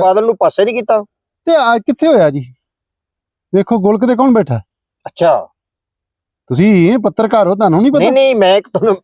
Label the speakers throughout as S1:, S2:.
S1: ਬਾਦਲ ਨੂੰ ਪਾਸੇ ਨਹੀਂ ਕੀਤਾ?
S2: ਤੇ ਆ ਕਿੱਥੇ ਹੋਇਆ ਜੀ? ਵੇਖੋ ਗੁਲਕ ਤੇ ਕੌਣ ਬੈਠਾ?
S1: ਅੱਛਾ।
S2: ਤੁਸੀਂ ਪੱਤਰਕਾਰ ਹੋ ਤੁਹਾਨੂੰ ਨਹੀਂ
S1: ਨਹੀਂ
S2: ਪਤਾ?
S1: ਨਹੀਂ ਮੈਂ ਇੱਕ ਤੁਹਾਨੂੰ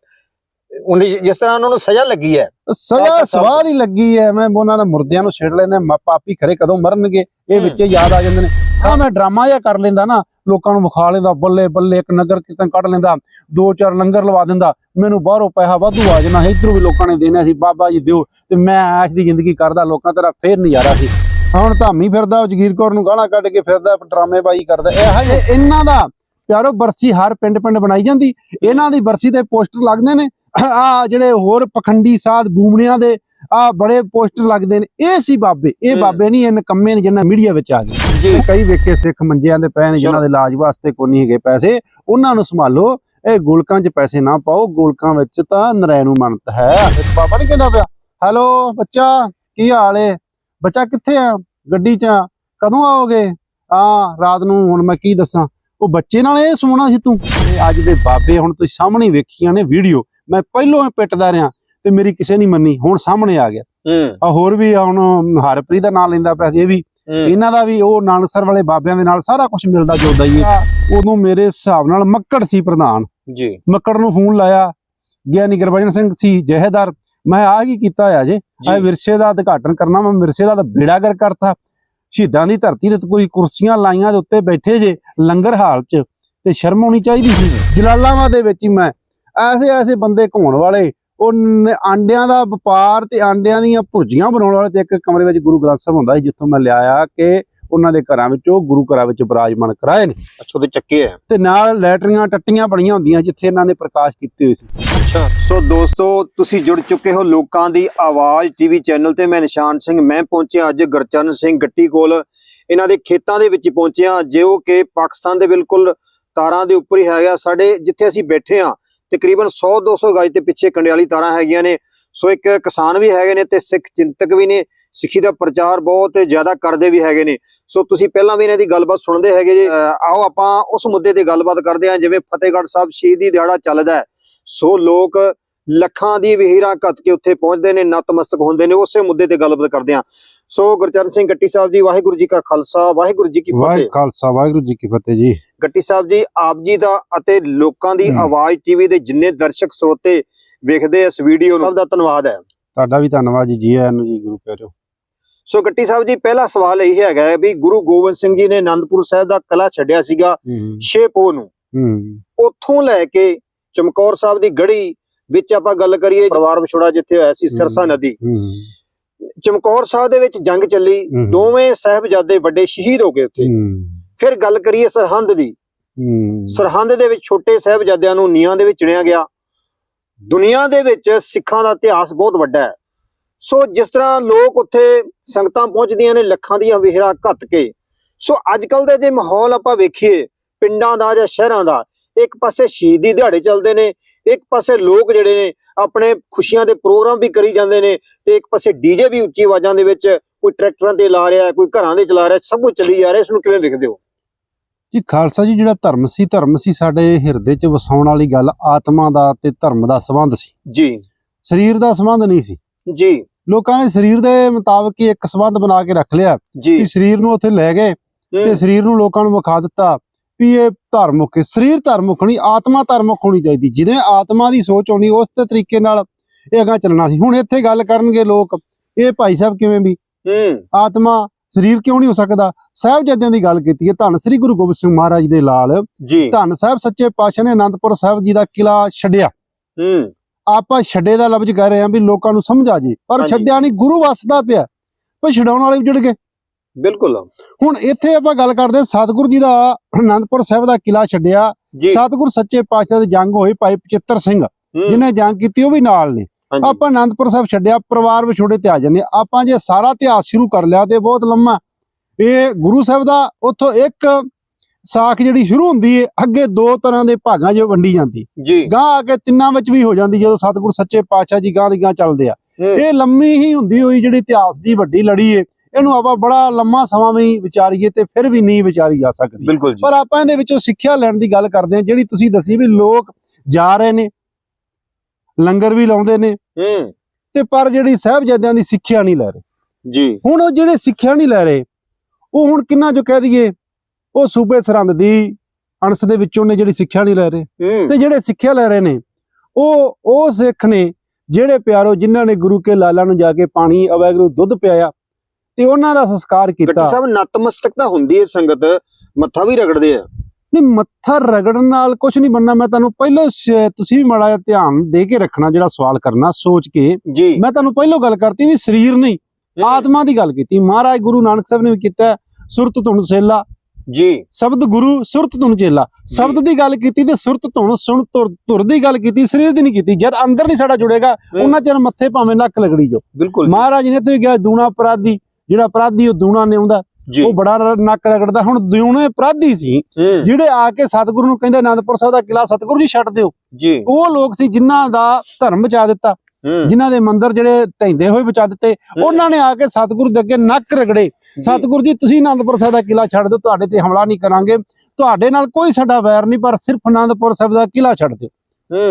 S1: ਉਹਨੇ ਜਿਸ ਤਰ੍ਹਾਂ ਉਹਨਾਂ ਨੂੰ ਸਜ਼ਾ ਲੱਗੀ ਹੈ।
S2: ਸਜ਼ਾ ਸਵਾਦ ਹੀ ਲੱਗੀ ਐ ਮੈਂ ਉਹਨਾਂ ਦੇ ਮੁਰਦਿਆਂ ਨੂੰ ਛੇੜ ਲੈਂਦੇ ਮ- ਪਾਪੀ ਖਰੇ ਕਦੋਂ ਮਰਨਗੇ ਇਹ
S1: ਹੂੰ।
S2: ਵਿੱਚੇ ਯਾਦ ਆ ਜਾਂਦੇ ਨੇ। ਆ ਮੈਂ ਡਰਾਮਾ ਜਿਹਾ ਕਰ ਲੈਂਦਾ ਨਾ ਲੋਕਾਂ ਨੂੰ ਵਿਖਾ ਲੈਂਦਾ, ਬੱਲੇ ਬੱਲੇ ਇੱਕ ਨਗਰ ਕੀਰਤਨ ਕੱਢ ਲੈਂਦਾ, ਦੋ ਚਾਰ ਲੰਗਰ ਲਵਾ ਦਿੰਦਾ, ਮੈਨੂੰ ਬਾਹਰੋਂ ਪੈਸਾ ਵਾਧੂ ਆ ਜਾਣਾ, ਇਧਰੋਂ ਵੀ ਲੋਕਾਂ ਨੇ ਦੇਣਾ ਸੀ, ਬਾਬਾ ਜੀ ਦਿਓ, ਤੇ ਮੈਂ ਐਸ਼ ਦੀ ਜ਼ਿੰਦਗੀ ਕਰਦਾ, ਲੋਕਾਂ ਤੇਰਾ ਫੇਰ ਨਜ਼ਾਰਾ ਸੀ। ਹੁਣ ਧਾਮੀ ਫਿਰਦਾ, ਜਗੀਰ ਕੌਰ ਨੂੰ ਗਾਲਾਂ ਕੱਢ ਕੇ ਫਿਰਦਾ, ਡਰਾਮੇਬਾਜ਼ੀ ਕਰਦਾ, ਇਹ ਇਹਨਾਂ ਦਾ, ਪਿਆਰੋ, ਬਰਸੀ ਹਰ ਪਿੰਡ ਪਿੰਡ ਬਣਾਈ ਜਾਂਦੀ, ਇਹਨਾਂ ਦੀ ਬਰਸੀ ਦੇ ਪੋਸਟਰ ਲੱਗਦੇ ਨੇ ਆ ਜਿਹੜੇ ਹੋਰ ਪਖੰਡੀ ਸਾਧ ਬੂਮਣਿਆਂ ਦੇ ਆ ਬੜੇ ਪੋਸਟਰ ਲੱਗਦੇ ਨੇ ਇਹ ਸੀ ਬਾਬੇ ਇਹ। ਬਾਬੇ ਨਹੀਂ ਇਹ ਕੰਮੇ ਨੇ ਜਿੰਨਾ ਮੀਡੀਆ ਵਿੱਚ ਆ ਗਏ। ਕਈ ਵੇਖੇ ਸਿੱਖ ਮੰਜਿਆਂ ਦੇ ਨੇ ਜਿਨ੍ਹਾਂ ਦੇ ਇਲਾਜ ਵਾਸਤੇ ਕੋਈ ਨਹੀਂ ਹੈਗੇ ਪੈਸੇ ਉਹਨਾਂ ਨੂੰ ਸੰਭਾਲੋ ਇਹ ਗੁਲਕਾਂ 'ਚ ਪੈਸੇ ਨਾ ਪਾਓ ਗੁਲਕਾਂ ਵਿੱਚ ਤਾਂ ਨਰੈ ਨੂੰ ਮੰਨਤ ਹੈ। ਬਾਬਾ ਨਹੀਂ ਕਹਿੰਦਾ ਪਿਆ ਹੈਲੋ ਬੱਚਾ ਕੀ ਹਾਲ ਏ? ਬੱਚਾ ਕਿੱਥੇ ਆ? ਗੱਡੀ 'ਚ ਆ? ਕਦੋਂ ਆਓਗੇ? ਆ ਰਾਤ ਨੂੰ ਹੁਣ ਮੈਂ ਕੀ ਦੱਸਾਂ? ਉਹ ਬੱਚੇ ਨਾਲ ਇਹ ਸੁਣਾ ਸੀ ਤੂੰ। ਅੱਜ ਦੇ ਬਾਬੇ ਹੁਣ ਤੁਸੀਂ ਸਾਹਮਣੇ ਵੇਖੀਆਂ ਨੇ ਵੀਡੀਓ। ਮੈਂ ਪਹਿਲੋਂ ਹੀ ਪਿੱਟਦਾ ਰਿਹਾ। ਤੇ ਮੇਰੀ ਕਿਸੇ ਨਹੀਂ ਮੰਨੀ ਹੁਣ ਸਾਹਮਣੇ ਆ ਗਿਆ। ਆ ਹੋਰ ਵੀ ਆ ਹੁਣ ਹਰਪ੍ਰੀਤ ਦਾ ਨਾਮ ਲੈਂਦਾ ਪਿਆ ਇਹ ਵੀ। ਇਹਨਾਂ ਦਾ ਵੀ ਉਹ ਨਾਨਕਸਰ ਵਾਲੇ ਬਾਬਿਆਂ ਦੇ ਨਾਲ ਸਾਰਾ ਕੁਝ ਮਿਲਦਾ ਜੁਲਦਾ ਹੀ ਹੈ। ਉਦੋਂ ਮੇਰੇ ਹਿਸਾਬ ਨਾਲ ਮੱਕੜ ਸੀ ਪ੍ਰਧਾਨ।
S1: ਜੀ।
S2: ਮੱਕੜ ਨੂੰ ਫੋਨ ਲਾਇਆ ਗਿਆਨੀ ਗੁਰਬਚਨ ਸਿੰਘ ਸੀ ਜਹੇਦਾਰ। ਮੈਂ ਆ ਕੀ ਕੀਤਾ ਹੋਇਆ ਜੇ? ਆ ਵਿਰਸੇ ਦਾ ਉਦਘਾਟਨ ਕਰਨਾ ਮੈਂ ਵਿਰਸੇ ਦਾ ਤਾਂ ਬੇੜਾਗਰ ਕਰਤਾ। ਸ਼ਹੀਦਾਂ ਦੀ ਧਰਤੀ ਤੇ ਕੋਈ ਕੁਰਸੀਆਂ ਲਾਈਆਂ ਦੇ ਉੱਤੇ ਬੈਠੇ ਜੇ ਲੰਗਰ ਹਾਲ 'ਚ ਤੇ ਸ਼ਰਮ ਆਉਣੀ ਚਾਹੀਦੀ ਸੀ। ਜਲਾਲਾਬਾਦ ਦੇ ਵਿੱਚ ਹੀ ਮੈਂ ਐਸੇ ਐਸੇ ਬੰਦੇ ਘੁੰਮਣ ਵਾਲੇ ਉਹ ਆਂਡਿਆਂ ਦਾ ਵਪਾਰ ਤੇ ਆਂਡਿਆਂ ਦੀਆਂ ਭੁਰਜੀਆਂ ਬਣਾਉਣ ਵਾਲੇ ਤੇ ਇੱਕ ਕਮਰੇ ਵਿੱਚ ਗੁਰੂ ਗ੍ਰੰਥ ਸਾਹਿਬ ਹੁੰਦਾ ਸੀ ਜਿੱਥੋਂ ਮੈਂ ਲਿਆਇਆ ਕਿ ਉਹਨਾਂ ਦੇ ਘਰਾਂ ਵਿੱਚੋਂ ਗੁਰੂ ਘਰਾਂ ਵਿੱਚ ਬਰਾਜਮਾਨ ਕਰਾਏ ਨੇ।
S1: ਅੱਛਾ ਉਹਦੇ ਚੱਕੇ ਹੈ
S2: ਤੇ ਨਾਲ ਲੈਟਰੀਆਂ ਟੱਟੀਆਂ ਬਣੀਆਂ ਹੁੰਦੀਆਂ ਜਿੱਥੇ ਇਹਨਾਂ ਨੇ ਪ੍ਰਕਾਸ਼ ਕੀਤੇ ਹੋਏ ਸੀ।
S1: ਅੱਛਾ। ਸੋ ਦੋਸਤੋ ਤੁਸੀਂ ਜੁੜ ਚੁੱਕੇ ਹੋ ਲੋਕਾਂ ਦੀ ਆਵਾਜ਼ ਟੀਵੀ ਚੈਨਲ ਤੇ। ਮੈਂ ਨਿਸ਼ਾਨ ਸਿੰਘ ਮੈਂ ਪਹੁੰਚਿਆ ਅੱਜ ਗੁਰਚਰਨ ਸਿੰਘ ਗੱਟੀ ਕੋਲ। ਇਹਨਾਂ ਦੇ ਖੇਤਾਂ ਦੇ ਵਿੱਚ ਪਹੁੰਚਿਆ ਜੋ ਕਿ ਪਾਕਿਸਤਾਨ ਦੇ ਬਿਲਕੁਲ ਤਾਰਾਂ ਦੇ ਉੱਪਰ ਹੀ ਹੈਗਾ। ਸਾਡੇ ਜਿੱਥੇ ਅਸੀਂ ਬੈਠੇ ਆ ਤਕਰੀਬਨ 100 200 ਗਜ ਦੇ ਪਿੱਛੇ ਕੰਡਿਆਲੀ ਤਾਰਾਂ ਹੈਗੀਆਂ ਨੇ। ਸੋ ਇੱਕ ਕਿਸਾਨ ਵੀ ਹੈਗੇ ਨੇ ਤੇ ਸਿੱਖ ਚਿੰਤਕ ਵੀ ਨੇ। ਸਿੱਖੀ ਦਾ ਪ੍ਰਚਾਰ ਬਹੁਤ ਜ਼ਿਆਦਾ ਕਰਦੇ ਵੀ ਹੈਗੇ ਨੇ। ਸੋ ਤੁਸੀਂ ਪਹਿਲਾਂ ਵੀ ਇਹਨਾਂ ਦੀ ਗੱਲਬਾਤ ਸੁਣਦੇ ਹੈਗੇ ਜੀ। ਅਹ ਆਓ ਆਪਾਂ ਉਸ ਮੁੱਦੇ ਤੇ ਗੱਲਬਾਤ ਕਰਦੇ ਹਾਂ, ਜਿਵੇਂ ਫਤਿਹਗੜ੍ਹ ਸਾਹਿਬ ਸ਼ਹੀਦੀ ਦਿਹਾੜਾ ਚੱਲਦਾ ਹੈ। ਸੋ ਲੋਕ ਲੱਖਾਂ ਦੀ ਵਹੀਰਾਂ ਘੱਤ ਕੇ ਉੱਥੇ ਪਹੁੰਚਦੇ ਨੇ, ਨਤਮਸਤਕ ਹੁੰਦੇ ਨੇ। ਉਸੇ ਮੁੱਦੇ ਤੇ ਗੱਲਬਾਤ ਕਰਦੇ ਹਾਂ। ਸੋ ਗੁਰਚਰਨ ਸਿੰਘ ਗੱਟੀ ਸਾਹਿਬ ਜੀ ਵਾਹਿਗੁਰੂ ਜੀ ਕਾ ਖਾਲਸਾ ਵਾਹਿਗੁਰੂ ਜੀ ਕੀ ਫਤਿਹ।
S2: ਵਾਹਿਗੁਰੂ ਖਾਲਸਾ ਵਾਹਿਗੁਰੂ ਜੀ ਕੀ ਫਤਿਹ ਜੀ।
S1: ਗੱਟੀ ਸਾਹਿਬ ਜੀ ਆਪ ਜੀ ਦਾ ਅਤੇ ਲੋਕਾਂ ਦੀ। ਆਵਾਜ਼ ਟੀਵੀ ਦੇ ਜਿੰਨੇ ਦਰਸ਼ਕ ਸਰੋਤੇ ਵੇਖਦੇ ਇਸ ਵੀਡੀਓ ਨੂੰ ਸਭ ਦਾ ਧੰਨਵਾਦ ਹੈ।
S2: ਤੁਹਾਡਾ ਵੀ ਧੰਨਵਾਦ ਜੀ ਜੀ ਆਇਆਂ ਨੂੰ ਜੀ ਗੁਰੂ ਪਿਆਰਿਓ।
S1: ਸੋ ਗੱਟੀ ਸਾਹਿਬ ਜੀ ਪਹਿਲਾ ਸਵਾਲ ਇਹ ਹੈਗਾ ਵੀ ਗੁਰੂ ਗੋਬਿੰਦ ਸਿੰਘ ਜੀ ਨੇ ਆਨੰਦਪੁਰ ਸਾਹਿਬ ਦਾ ਕਿਲਾ ਛੱਡਿਆ ਸੀਗਾ ਪੋਹ ਨੂੰ। ਉੱਥੋਂ ਲੈ ਕੇ ਚਮਕੌਰ ਸਾਹਿਬ ਦੀ ਗੜੀ ਵਿੱਚ ਆਪਾਂ ਗੱਲ ਕਰੀਏ ਪਰਿਵਾਰ ਵਿਛੋੜਾ ਜਿੱਥੇ ਹੋਇਆ ਸੀ ਸਰਸਾ। ਨਦੀ। ਚਮਕੌਰ ਸਾਹਿਬ ਦੇ ਵਿੱਚ ਜੰਗ ਚੱਲੀ। ਦੋਵੇਂ ਸਾਹਿਬਜ਼ਾਦੇ ਵੱਡੇ ਸ਼ਹੀਦ ਹੋ ਗਏ ਉੱਥੇ। ਫਿਰ ਗੱਲ ਕਰੀਏ ਸਰਹੰਦ ਦੀ। ਸਰਹੰਦ ਦੇ ਵਿੱਚ ਛੋਟੇ ਸਾਹਿਬਜ਼ਾਦਿਆਂ ਨੂੰ ਨੀਹਾਂ ਦੇ ਵਿੱਚ ਚਿਣਿਆ ਗਿਆ। ਦੁਨੀਆ ਦੇ ਵਿੱਚ ਸਿੱਖਾਂ ਦਾ ਇਤਿਹਾਸ ਬਹੁਤ ਵੱਡਾ ਹੈ। ਸੋ ਜਿਸ ਤਰ੍ਹਾਂ ਲੋਕ ਉੱਥੇ ਸੰਗਤਾਂ ਪਹੁੰਚਦੀਆਂ ਨੇ ਲੱਖਾਂ ਦੀਆਂ ਵਿਹਰਾ ਘੱਤ ਕੇ ਸੋ ਅੱਜ ਕੱਲ ਦੇ ਜੇ ਮਾਹੌਲ ਆਪਾਂ ਵੇਖੀਏ ਪਿੰਡਾਂ ਦਾ ਜਾਂ ਸ਼ਹਿਰਾਂ ਦਾ ਇੱਕ ਪਾਸੇ ਸ਼ਹੀਦੀ ਦਿਹਾੜੇ ਚੱਲਦੇ ਨੇ ਇੱਕ ਪਾਸੇ ਲੋਕ ਜਿਹੜੇ ਨੇ ਆਪਣੇ ਖੁਸ਼ੀਆਂ ਦੇ ਪ੍ਰੋਗਰਾਮ ਵੀ ਕਰੀ ਜਾਂਦੇ ਨੇ ਤੇ ਇੱਕ ਪਾਸੇ ਡੀਜੇ ਵੀ ਉੱਚੀ ਆਵਾਜ਼ਾਂ ਦੇ ਵਿੱਚ ਕੋਈ ਟਰੈਕਟਰਾਂ ਤੇ ਲਾ ਰਿਹਾ ਕੋਈ ਘਰਾਂ ਦੇ ਚਲਾ ਰਿਹਾ ਸਭ ਕੁਝ ਚੱਲੀ ਜਾ ਰਿਹਾ ਇਸ ਨੂੰ ਕਿਵੇਂ ਵੇਖਦੇ ਹੋ?
S2: ਜੀ ਖਾਲਸਾ ਜੀ ਜਿਹੜਾ ਧਰਮ ਸੀ ਧਰਮ ਸੀ ਸਾਡੇ ਹਿਰਦੇ 'ਚ ਵਸਾਉਣ ਵਾਲੀ ਗੱਲ ਆਤਮਾ ਦਾ ਤੇ ਧਰਮ ਦਾ ਸੰਬੰਧ ਸੀ।
S1: ਜੀ।
S2: ਸਰੀਰ ਦਾ ਸੰਬੰਧ ਨਹੀਂ ਸੀ।
S1: ਜੀ।
S2: ਲੋਕਾਂ ਨੇ ਸਰੀਰ ਦੇ ਮੁਤਾਬਕ ਹੀ ਇੱਕ ਸੰਬੰਧ ਬਣਾ ਕੇ ਰੱਖ ਲਿਆ। ਕਿ ਸਰੀਰ ਨੂੰ ਉੱਥੇ ਲੈ ਗਏ ਤੇ ਸਰੀਰ ਨੂੰ ਲੋਕਾਂ ਨੂੰ ਵਿਖਾ ਦਿੱਤਾ। ਵੀ ਇਹ ਧਰਮੁਖ ਹੈ। ਸਰੀਰ ਧਰਮੁਖ ਨਹੀਂ ਆਤਮਾ ਧਰਮੁਖ ਹੋਣੀ ਚਾਹੀਦੀ। ਜਿਵੇਂ ਆਤਮਾ ਦੀ ਸੋਚ ਹੋਣੀ ਉਸ ਤੇ ਤਰੀਕੇ ਨਾਲ ਇਹ ਅਗਾਂ ਚੱਲਣਾ ਸੀ। ਹੁਣ ਇੱਥੇ ਗੱਲ ਕਰਨਗੇ ਲੋਕ ਇਹ ਭਾਈ ਸਾਹਿਬ ਕਿਵੇਂ ਵੀ? ਆਤਮਾ ਸਰੀਰ ਕਿਉਂ ਨਹੀਂ ਹੋ ਸਕਦਾ? ਸਾਹਿਬਜ਼ਾਦਿਆਂ ਦੀ ਗੱਲ ਕੀਤੀ ਹੈ ਧੰਨ ਸ੍ਰੀ ਗੁਰੂ ਗੋਬਿੰਦ ਸਿੰਘ ਮਹਾਰਾਜ ਦੇ ਲਾਲ ਧੰਨ ਸਾਹਿਬ ਸੱਚੇ ਪਾਤਸ਼ਾਹ ਨੇ ਆਨੰਦਪੁਰ ਸਾਹਿਬ ਜੀ ਦਾ ਕਿਲਾ ਛੱਡਿਆ। ਆਪਾਂ ਛੱਡੇ ਦਾ ਲਫ਼ਜ਼ ਕਹਿ ਰਹੇ ਹਾਂ ਵੀ ਲੋਕਾਂ ਨੂੰ ਸਮਝ ਆ ਜੇ। ਪਰ। ਛੱਡਿਆ ਨਹੀਂ ਗੁਰੂ ਵਸਦਾ ਪਿਆ। ਪਰ ਛਡਾਉਣ ਵਾਲੇ ਵੀ ਜੁੜ ਗਏ।
S1: ਬਿਲਕੁਲ।
S2: ਹੁਣ ਇੱਥੇ ਆਪਾਂ ਗੱਲ ਕਰਦੇ ਸਤਿਗੁਰੂ ਜੀ ਦਾ ਆਨੰਦਪੁਰ ਸਾਹਿਬ ਦਾ ਕਿਲਾ ਛੱਡਿਆ।
S1: ਜੀ।
S2: ਸਤਿਗੁਰ ਸੱਚੇ ਪਾਤਸ਼ਾਹ ਦੀ ਜੰਗ ਹੋਈ ਭਾਈ ਪਚਿੱਤਰ ਸਿੰਘ।
S1: ਹੂੰ,
S2: ਜਿਹਨੇ ਜੰਗ ਕੀਤੀ ਉਹ ਵੀ ਨਾਲ ਨੇ। ਆਪਾਂ ਆਨੰਦਪੁਰ ਸਾਹਿਬ ਛੱਡਿਆ ਪਰਿਵਾਰ ਵਿਛੋੜੇ ਤੇ ਆ ਜੰਨੇ ਆਪਾਂ ਜੇ ਸਾਰਾ ਇਤਿਹਾਸ ਸ਼ੁਰੂ ਕਰ ਲਿਆ ਤੇ ਬਹੁਤ ਲੰਮਾ ਇਹ ਗੁਰੂ ਸਾਹਿਬ ਦਾ ਉੱਥੋਂ ਇੱਕ ਸਾਖ ਜਿਹੜੀ ਸ਼ੁਰੂ ਹੁੰਦੀ ਹੈ ਅੱਗੇ ਦੋ ਤਰ੍ਹਾਂ ਦੇ ਭਾਗਾਂ 'ਚ ਵੰਡੀ ਜਾਂਦੀ।
S1: ਜੀ।
S2: ਗਾਂ ਆ ਕੇ ਤਿੰਨਾਂ ਵਿੱਚ ਵੀ ਹੋ ਜਾਂਦੀ ਜਦੋਂ ਸਤਿਗੁਰ ਸੱਚੇ ਪਾਤਸ਼ਾਹ ਜੀ ਗਾਂ ਦੀ ਗਾਂ ਚੱਲਦੇ ਆ। ਇਹ ਲੰਮੀ ਹੀ ਹੁੰਦੀ ਹੋਈ ਜਿਹੜੀ ਇਤਿਹਾਸ ਦੀ ਵੱਡੀ ਲੜੀ ਏ। ਇਹਨੂੰ ਆਪਾਂ ਬੜਾ ਲੰਮਾ ਸਮਾਂ ਵੀ ਵਿਚਾਰੀਏ ਤੇ ਫਿਰ ਵੀ ਨਹੀਂ ਵਿਚਾਰੀ ਜਾ ਸਕਦੀ। ਪਰ ਆਪਾਂ ਇਹਦੇ ਵਿੱਚੋਂ ਸਿੱਖਿਆ ਲੈਣ ਦੀ ਗੱਲ ਕਰਦੇ ਹਾਂ ਜਿਹੜੀ ਤੁਸੀਂ ਦੱਸੀ ਵੀ ਲੋਕ ਜਾ ਰਹੇ ਨੇ ਲੰਗਰ ਵੀ ਲਾਉਂਦੇ ਨੇ ਤੇ ਪਰ ਜਿਹੜੀ ਸਾਹਿਬਜ਼ਾਦਿਆਂ ਦੀ ਸਿੱਖਿਆ ਨਹੀਂ ਲੈ ਰਹੇ।
S1: ਜੀ।
S2: ਹੁਣ ਉਹ ਜਿਹੜੇ ਸਿੱਖਿਆ ਨਹੀਂ ਲੈ ਰਹੇ ਉਹ ਹੁਣ ਕਿੰਨਾ ਜੋ ਕਹਿ ਦਈਏ ਉਹ ਸੂਬੇ ਸਰਹੰਦ ਦੀ ਅਣਸ ਦੇ ਵਿੱਚੋਂ ਨੇ ਜਿਹੜੀ ਸਿੱਖਿਆ ਨਹੀਂ ਲੈ ਰਹੇ। ਤੇ ਜਿਹੜੇ ਸਿੱਖਿਆ ਲੈ ਰਹੇ ਨੇ ਉਹ ਉਹ ਸਿੱਖ ਨੇ ਜਿਹੜੇ ਪਿਆਰੋ ਜਿਨ੍ਹਾਂ ਨੇ ਗੁਰੂ ਕੇ ਲਾਲਾ ਨੂੰ ਜਾ ਕੇ ਪਾਣੀ ਅਵੈਗਰੂ ਦੁੱਧ ਪਿਆਇਆ ਤੇ ਉਹਨਾਂ ਦਾ ਸੰਸਕਾਰ
S1: ਗੱਟੀ
S2: ਕੀਤਾ
S1: ਸਾਹਿਬ ਨਤਮਸਤਕ ਤਾਂ ਹੁੰਦੀ ਹੈ ਸੰਗਤ ਮੱਥਾ ਵੀ ਰਗੜਦੇ ਆ।
S2: ਨਹੀਂ ਮੱਥਾ ਰਗੜਨ ਨਾਲ ਕੁਝ ਨਹੀਂ ਬਣਨਾ। ਮੈਂ ਤੁਹਾਨੂੰ ਪਹਿਲਾਂ ਸ਼- ਤੁਸੀਂ ਵੀ ਮਾੜਾ ਜਿਹਾ ਧਿਆਨ ਦੇ ਕੇ ਰੱਖਣਾ ਜਿਹੜਾ ਸਵਾਲ ਕਰਨਾ ਸੋਚ ਕੇ।
S1: ਜੀ।
S2: ਮੈਂ ਤੁਹਾਨੂੰ ਪਹਿਲਾਂ ਗੱਲ ਕਰਤੀ ਵੀ ਸਰੀਰ ਨਹੀਂ ਆਤਮਾ ਦੀ ਗੱਲ ਕੀਤੀ। ਮਹਾਰਾਜ ਗੁਰੂ ਨਾਨਕ ਸਾਹਿਬ ਨੇ ਵੀ ਕੀਤਾ ਹੈ, ਸੁਰਤ ਧੁਨ ਸੇਲਾ।
S1: ਜੀ।
S2: ਸ਼ਬਦ ਗੁਰੂ ਸੁਰਤ ਧੁਨ ਚੇਲਾ। ਸ਼ਬਦ ਦੀ ਗੱਲ ਕੀਤੀ ਤੇ ਸੁਰਤ ਧੁਨ ਸੁਣ ਤੁਰ ਤੁਰ ਦੀ ਗੱਲ ਕੀਤੀ ਸਰੀਰ ਦੀ ਨਹੀਂ ਕੀਤੀ। ਜਦ ਅੰਦਰ ਨਹੀਂ ਸਾਡਾ ਜੁੜੇਗਾ ਉਹਨਾਂ ਚਿਰ ਮੱਥੇ ਭਾਵੇਂ ਨੱਕ ਲਗੜੀ ਜੋ
S1: ਬਿਲਕੁਲ
S2: ਮਹਾਰਾਜ ਨੇ ਤੇ ਕਿਹਾ ਦੂਣਾ ਅਪਰਾਧੀ ਜਿਹੜਾ ਅਪਰਾਧੀ ਉਹ ਦੂਣਾ ਨੇ ਆਉਂਦਾ ਉਹ ਬੜਾ ਨੱਕ ਰਗੜਦਾ। ਹੁਣ ਦੂਣੇ ਅਪਰਾਧੀ ਸੀ ਜਿਹੜੇ ਆ ਕੇ ਸਤਿਗੁਰੂ ਨੂੰ ਕਹਿੰਦੇ ਆਨੰਦਪੁਰ ਸਾਹਿਬ ਦਾ ਕਿਲਾ ਸਤਿਗੁਰੂ ਜੀ ਛੱਡ ਦਿਓ। ਉਹ ਲੋਕ ਸੀ ਜਿਨ੍ਹਾਂ ਦਾ ਧਰਮ ਬਚਾ ਦਿੱਤਾ। ਜਿਨ੍ਹਾਂ ਦੇ ਮੰਦਿਰ ਜਿਹੜੇ ਢਹਿੰਦੇ ਹੋਏ ਬਚਾ ਦਿੱਤੇ। ਉਹਨਾਂ ਨੇ ਆ ਕੇ ਸਤਿਗੁਰੂ ਦੇ ਅੱਗੇ ਨੱਕ ਰਗੜੇ। ਸਤਿਗੁਰੂ ਜੀ ਤੁਸੀਂ ਆਨੰਦਪੁਰ ਸਾਹਿਬ ਦਾ ਕਿਲਾ ਛੱਡ ਦਿਓ ਤੁਹਾਡੇ ਤੇ ਹਮਲਾ ਨਹੀਂ ਕਰਾਂਗੇ। ਤੁਹਾਡੇ ਨਾਲ ਕੋਈ ਸਾਡਾ ਵੈਰ ਨਹੀਂ ਪਰ ਸਿਰਫ ਆਨੰਦਪੁਰ ਸਾਹਿਬ ਦਾ ਕਿਲਾ ਛੱਡ ਦਿਓ।